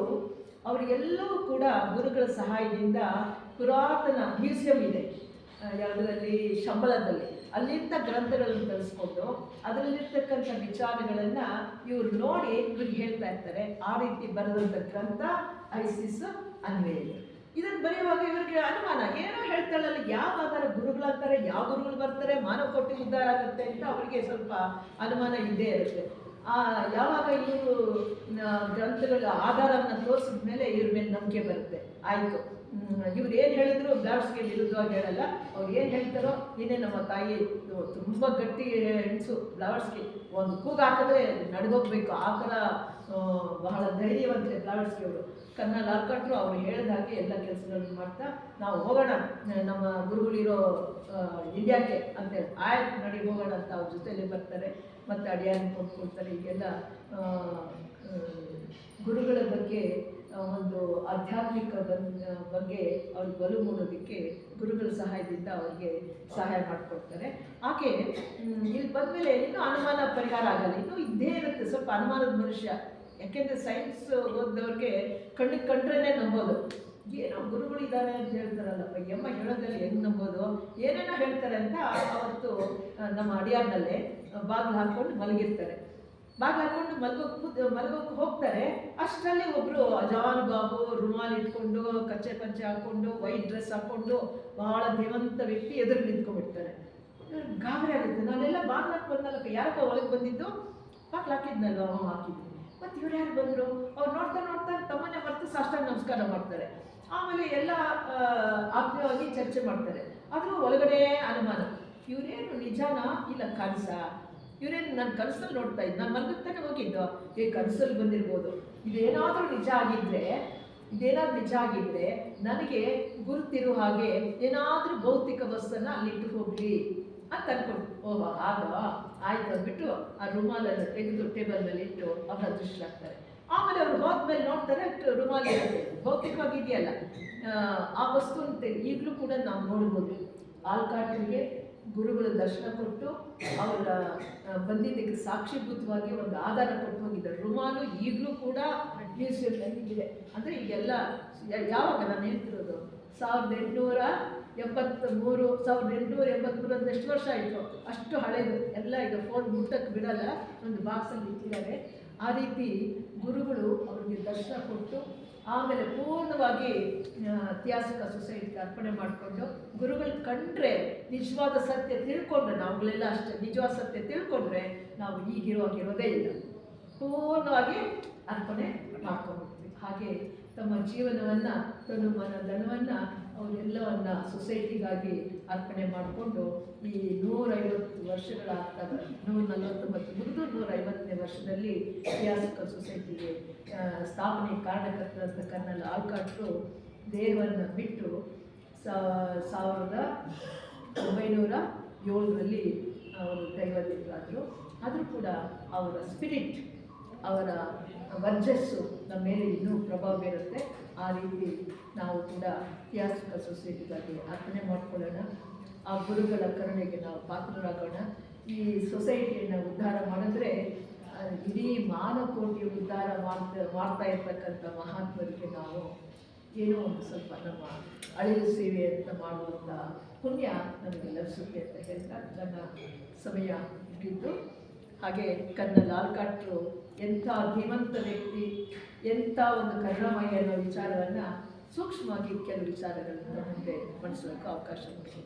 ಅವರಿಗೆಲ್ಲವೂ ಕೂಡ ಗುರುಗಳ ಸಹಾಯದಿಂದ ಪುರಾತನ ಮ್ಯೂಸಿಯಂ ಇದೆ. ಯಾವುದರಲ್ಲಿ? ಶಂಬಳದಲ್ಲಿ. ಅಲ್ಲಿಂದ ಗ್ರಂಥಗಳನ್ನು ತರಿಸ್ಕೊಂಡು ಅದರಲ್ಲಿರ್ತಕ್ಕಂಥ ವಿಚಾರಗಳನ್ನು ಇವರು ನೋಡಿ ಇವ್ರಿಗೆ ಹೇಳ್ತಾ ಇರ್ತಾರೆ. ಆ ರೀತಿ ಬರೆದಂಥ ಗ್ರಂಥ ಐಸಿಸ್ ಅನ್ವೇಷ ಇದನ್ನು ಬರೆಯುವಾಗ ಇವರಿಗೆ ಅನುಮಾನ, ಏನೋ ಹೇಳ್ತಾಳಲ್ಲ ಯಾವ ಆಧಾರ ಗುರುಗಳಾಗ್ತಾರೆ, ಯಾವ ಗುರುಗಳು ಬರ್ತಾರೆ, ಮಾನವ ಕೊಟ್ಟು ಉದ್ಧಾರ ಆಗುತ್ತೆ ಅಂತ ಅವರಿಗೆ ಸ್ವಲ್ಪ ಅನುಮಾನ ಇದ್ದೇ ಇರುತ್ತೆ. ಆ, ಯಾವಾಗ ಇವರು ಗ್ರಂಥಗಳ ಆಧಾರವನ್ನು ತೋರಿಸಿದ ಮೇಲೆ ಇವ್ರ ಮೇಲೆ ನಂಬಿಕೆ ಬರುತ್ತೆ. ಆಯಿತು. ಇವ್ರು ಏನು ಹೇಳಿದ್ರು ಬ್ಲಾಡ್ಸ್ಗೆ ವಿರುದ್ಧವಾಗಿ ಹೇಳಲ್ಲ. ಅವ್ರು ಏನು ಹೇಳ್ತಾರೋ ಇನ್ನೇ ನಮ್ಮ ತಾಯಿ ತುಂಬ ಗಟ್ಟಿ ಹೆಣ್ಸು ಬ್ಲವರ್ಸ್ಗೆ ಒಂದು ಕೂಗು ಹಾಕಿದ್ರೆ ನಡ್ಗೋಗ್ಬೇಕು ಆ ಥರ ಬಹಳ ಧೈರ್ಯವಂತೆ ಅವರು ಕಣ್ಣಲ್ಲಿ ಹಾಕೊಟ್ರು ಅವ್ರು ಹೇಳಿದ ಹಾಗೆ ಎಲ್ಲ ಕೆಲಸಗಳನ್ನು ಮಾಡ್ತಾ ನಾವು ಹೋಗೋಣ, ನಮ್ಮ ಗುರುಗಳಿರೋ ಇಂಡಿಯಾಕ್ಕೆ ಅಂತೇಳಿ ಆಯ್ತು ನಡಿ ಹೋಗೋಣ ಅಂತ ಅವ್ರ ಜೊತೆಯಲ್ಲಿ ಬರ್ತಾರೆ, ಮತ್ತು ಅಡಿಯಾನ ಕೊಂಡ್ಕೊಳ್ತಾರೆ ಈಗೆಲ್ಲ ಗುರುಗಳ ಬಗ್ಗೆ ಒಂದು ಆಧ್ಯಾತ್ಮಿಕ ಬಗ್ಗೆ ಅವ್ರಿಗೆ ಬಲು ಮೂಡೋದಕ್ಕೆ ಗುರುಗಳ ಸಹಾಯದಿಂದ ಅವ್ರಿಗೆ ಸಹಾಯ ಮಾಡಿಕೊಡ್ತಾರೆ. ಆಕೆ ಇಲ್ಲಿ ಬಂದಮೇಲೆ ಇನ್ನೂ ಅನುಮಾನ ಪರಿಹಾರ ಆಗಲ್ಲ, ಇನ್ನೂ ಇದ್ದೇ ಇರುತ್ತೆ, ಸ್ವಲ್ಪ ಅನುಮಾನದ ಮನುಷ್ಯ. ಯಾಕೆಂದರೆ ಸೈನ್ಸ್ ಓದಿದವ್ರಿಗೆ ಕಣ್ಣಿಗೆ ಕಂಡ್ರೇ ನಂಬೋದು. ಏನೋ ಗುರುಗಳಿದ್ದಾರೆ ಅಂತ ಹೇಳ್ತಾರಲ್ಲಪ್ಪ, ಎಮ್ಮ ಹೇಳೋದ್ರಲ್ಲಿ ಹೆಂಗೆ ನಂಬೋದು? ಏನೇನೋ ಹೇಳ್ತಾರೆ ಅಂತ ಅವತ್ತು ನಮ್ಮ ಅಡಿಯಾರ್ನಲ್ಲೇ ಬಾಗಿಲು ಹಾಕ್ಕೊಂಡು ಮಲಗಿರ್ತಾರೆ. ಬಾಗಿಲು ಹಾಕ್ಕೊಂಡು ಮಲ್ಗೋಕ್ ಕೂತ್, ಮಲ್ಗೋಕ್ ಹೋಗ್ತಾರೆ. ಅಷ್ಟರಲ್ಲಿ ಒಬ್ಬರು ಅಜಾನ್ ಬಾಬು ರುಮಾಲ್ ಇಟ್ಕೊಂಡು, ಕಚ್ಚೆ ಪಂಚೆ ಹಾಕ್ಕೊಂಡು ವೈಟ್ ಡ್ರೆಸ್ ಹಾಕ್ಕೊಂಡು ಬಹಳ ಧೀಮಂತ ವ್ಯಕ್ತಿ ಎದುರು ನಿಂತ್ಕೊಂಡ್ಬಿಡ್ತಾರೆ. ಗಾಬರಿ ಆಗುತ್ತೆ. ನಾನೆಲ್ಲ ಬಾಗಿಲು ಹಾಕಿ ಬಂದಲ್ಲಪ್ಪ, ಯಾರಪ್ಪ ಒಳಗೆ ಬಂದಿದ್ದು? ಬಾಗಿಲು ಹಾಕಿದ್ನಲ್ವ? ಹಾಕಿದ್ವಿ. ಮತ್ತು ಇವ್ರು ಯಾರು ಬಂದರು? ಅವ್ರು ನೋಡ್ತಾ ನೋಡ್ತಾ ತಮ್ಮನ್ನೇ ಮರ್ತು ಸಾಷ್ಟಾಂಗ ನಮಸ್ಕಾರ ಮಾಡ್ತಾರೆ. ಆಮೇಲೆ ಎಲ್ಲ ಆಪ್ತವಾಗಿ ಚರ್ಚೆ ಮಾಡ್ತಾರೆ. ಆದರೂ ಒಳಗಡೆ ಅನುಮಾನ. ಇವರೇನು ನಿಜಾನ? ಇಲ್ಲ ಕನಸ? ಇವರೇನು ನನ್ನ ಕನಸಲ್ಲಿ ನೋಡ್ತಾ ಇದ್ದೆ? ನಾನು ಮಲಗುತ್ತಾನೆ ಹೋಗಿದ್ದು. ಏ, ಕನಸಲ್ಲಿ ಬಂದಿರ್ಬೋದು. ಇದೇನಾದರೂ ನಿಜ ಆಗಿದ್ರೆ, ಇದೇನಾದ್ರು ನಿಜ ಆಗಿದ್ರೆ, ನನಗೆ ಗುರುತಿರೋ ಹಾಗೆ ಏನಾದರೂ ಭೌತಿಕ ವಸ್ತುನ ಅಲ್ಲಿಟ್ಟು ಹೋಗ್ಲಿ. ಅಂತ ಅನ್ಕೊಂಡು ಓಹ್ ಆಗ ಆಯ್ತು ಅಂದ್ಬಿಟ್ಟು ಆ ರುಮಾಲನ್ನು ತೆಗೆದು ಟೇಬಲ್ ಮೇಲೆ ಇಟ್ಟು ಅವ್ರ ಅದೃಷ್ಟರಾಗ್ತಾರೆ. ಆಮೇಲೆ ಅವ್ರು ಹೋದ್ಮೇಲೆ ನೋಡ್ತಾರೆ ರುಮಾಲ್ ಭೌತಿಕವಾಗಿ ಇದೆಯಲ್ಲ ಆ, ವಸ್ತು ಈಗಲೂ ಕೂಡ ನಾವು ನೋಡ್ಬೋದು. ಆಲ್ಕಾಟ್ರಿಗೆ ಗುರುಗಳು ದರ್ಶನ ಕೊಟ್ಟು ಅವರ ಬಂದಿದ್ದಕ್ಕೆ ಸಾಕ್ಷಿಭೂತವಾಗಿ ಒಂದು ಆಧಾರ ಕೊಟ್ಟು ಹೋಗಿದ್ದಾರೆ ರುಮಾಲು ಈಗಲೂ ಕೂಡ ಮ್ಯೂಸಿಯಂನಲ್ಲಿ ಇದೆ ಅಂದರೆ ಈಗೆಲ್ಲ ಯಾವಾಗ ನಾನು ಹೇಳ್ತಿರೋದು? ಸಾವಿರದ ಎಂಟುನೂರ ಮೂರು ಸಾವಿರದ ಎಂಟುನೂರ ಎಂಬತ್ತ್ಮೂರು ಅಂದ್ರೆ ಎಷ್ಟು ವರ್ಷ ಆಯಿತು, ಅಷ್ಟು ಹಳೇದು. ಎಲ್ಲ ಈಗ ಫೋನ್ ಮುಟ್ಟಕ್ಕೆ ಬಿಡಲ್ಲ, ಒಂದು ಬಾಕ್ಸಲ್ಲಿ ಇಟ್ಟಿದ್ದಾರೆ. ಆ ರೀತಿ ಗುರುಗಳು ಅವರಿಗೆ ದರ್ಶನ ಕೊಟ್ಟು, ಆಮೇಲೆ ಪೂರ್ಣವಾಗಿ ಐತಿಹಾಸಿಕ ಸೊಸೈಟಿಗೆ ಅರ್ಪಣೆ ಮಾಡಿಕೊಂಡು, ಗುರುಗಳು ಕಂಡ್ರೆ ನಿಜವಾದ ಸತ್ಯ ತಿಳ್ಕೊಂಡ್ರೆ, ನಾವುಗಳೆಲ್ಲ ಅಷ್ಟೇ, ನಿಜವಾದ ಸತ್ಯ ತಿಳ್ಕೊಂಡ್ರೆ ನಾವು ಈಗಿರುವಾಗಿರೋದೇ ಇಲ್ಲ. ಪೂರ್ಣವಾಗಿ ಅರ್ಪಣೆ ಮಾಡ್ಕೊಂಡು ಹಾಗೆ ತಮ್ಮ ಜೀವನವನ್ನು ತನು ಮನ ಧನವನ್ನು ಅವರೆಲ್ಲವನ್ನ ಸೊಸೈಟಿಗಾಗಿ ಅರ್ಪಣೆ ಮಾಡಿಕೊಂಡು ಈ ನೂರೈವತ್ತು ವರ್ಷಗಳಾಗ್ತಾ ನೂರ ನಲವತ್ತೊಂಬತ್ತು, ಮುಗಿದು ನೂರೈವತ್ತನೇ ವರ್ಷದಲ್ಲಿ ಇತಿಹಾಸಿಕ ಸೊಸೈಟಿಗೆ ಸ್ಥಾಪನೆ ಕಾರಣಕರ್ತರಂತ ಕರ್ನಲ್ ಆಲ್ಕಾಟ್ರು ದೇಹವನ್ನು ಬಿಟ್ಟು ಸಾವಿರದ ಒಂಬೈನೂರ ಏಳರಲ್ಲಿ ಅವರು ದೈವದಿಂದಾದರು ಆದರೂ ಕೂಡ ಅವರ ಸ್ಪಿರಿಟ್ ಅವರ ವರ್ಜಸ್ಸು ನಮ್ಮ ಮೇಲೆ ಇನ್ನೂ ಪ್ರಭಾವ ಬೀರುತ್ತೆ. ಆ ರೀತಿ ನಾವು ಕೂಡ ಇತಿಹಾಸಿಕ ಸೊಸೈಟಿಗಾಗಿ ಅರ್ಪಣೆ ಮಾಡ್ಕೊಳ್ಳೋಣ. ಆ ಗುರುಗಳ ಕರುಣೆಗೆ ನಾವು ಪಾತ್ರರಾಗೋಣ. ಈ ಸೊಸೈಟಿಯನ್ನು ಉದ್ಧಾರ ಮಾಡಿದ್ರೆ ಇಡೀ ಮಾನಕೋಟಿ ಉದ್ಧಾರ ಮಾಡ್ತಾ ಮಾಡ್ತಾ ಇರ್ತಕ್ಕಂಥ ಮಹಾತ್ಮರಿಗೆ ನಾವು ಏನೋ ಒಂದು ಸ್ವಲ್ಪ ನಮ್ಮ ಅಳಿಲು ಸೇವೆ ಅಂತ ಮಾಡುವಂಥ ಪುಣ್ಯ ನಮಗೆ ಲಭಿಸುತ್ತೆ ಅಂತ ಹೇಳ್ತಾ ನನ್ನ ಸಮಯ ಇಟ್ಟಿದ್ದು ಹಾಗೆ ಕನ್ನ ಲಾಲ್ಕಾಟ್ರು ಎಂಥ ಧೀಮಂತ ವ್ಯಕ್ತಿ ಎಂಥ ಒಂದು ಕರುಣಮಯ ಅನ್ನೋ ವಿಚಾರವನ್ನು ಸೂಕ್ಷ್ಮವಾಗಿ ಕೆಲವು ವಿಚಾರಗಳನ್ನು ಮುಂದೆ ಬಳಸೋಕ್ಕೆ ಅವಕಾಶ ಕೊಟ್ಟರು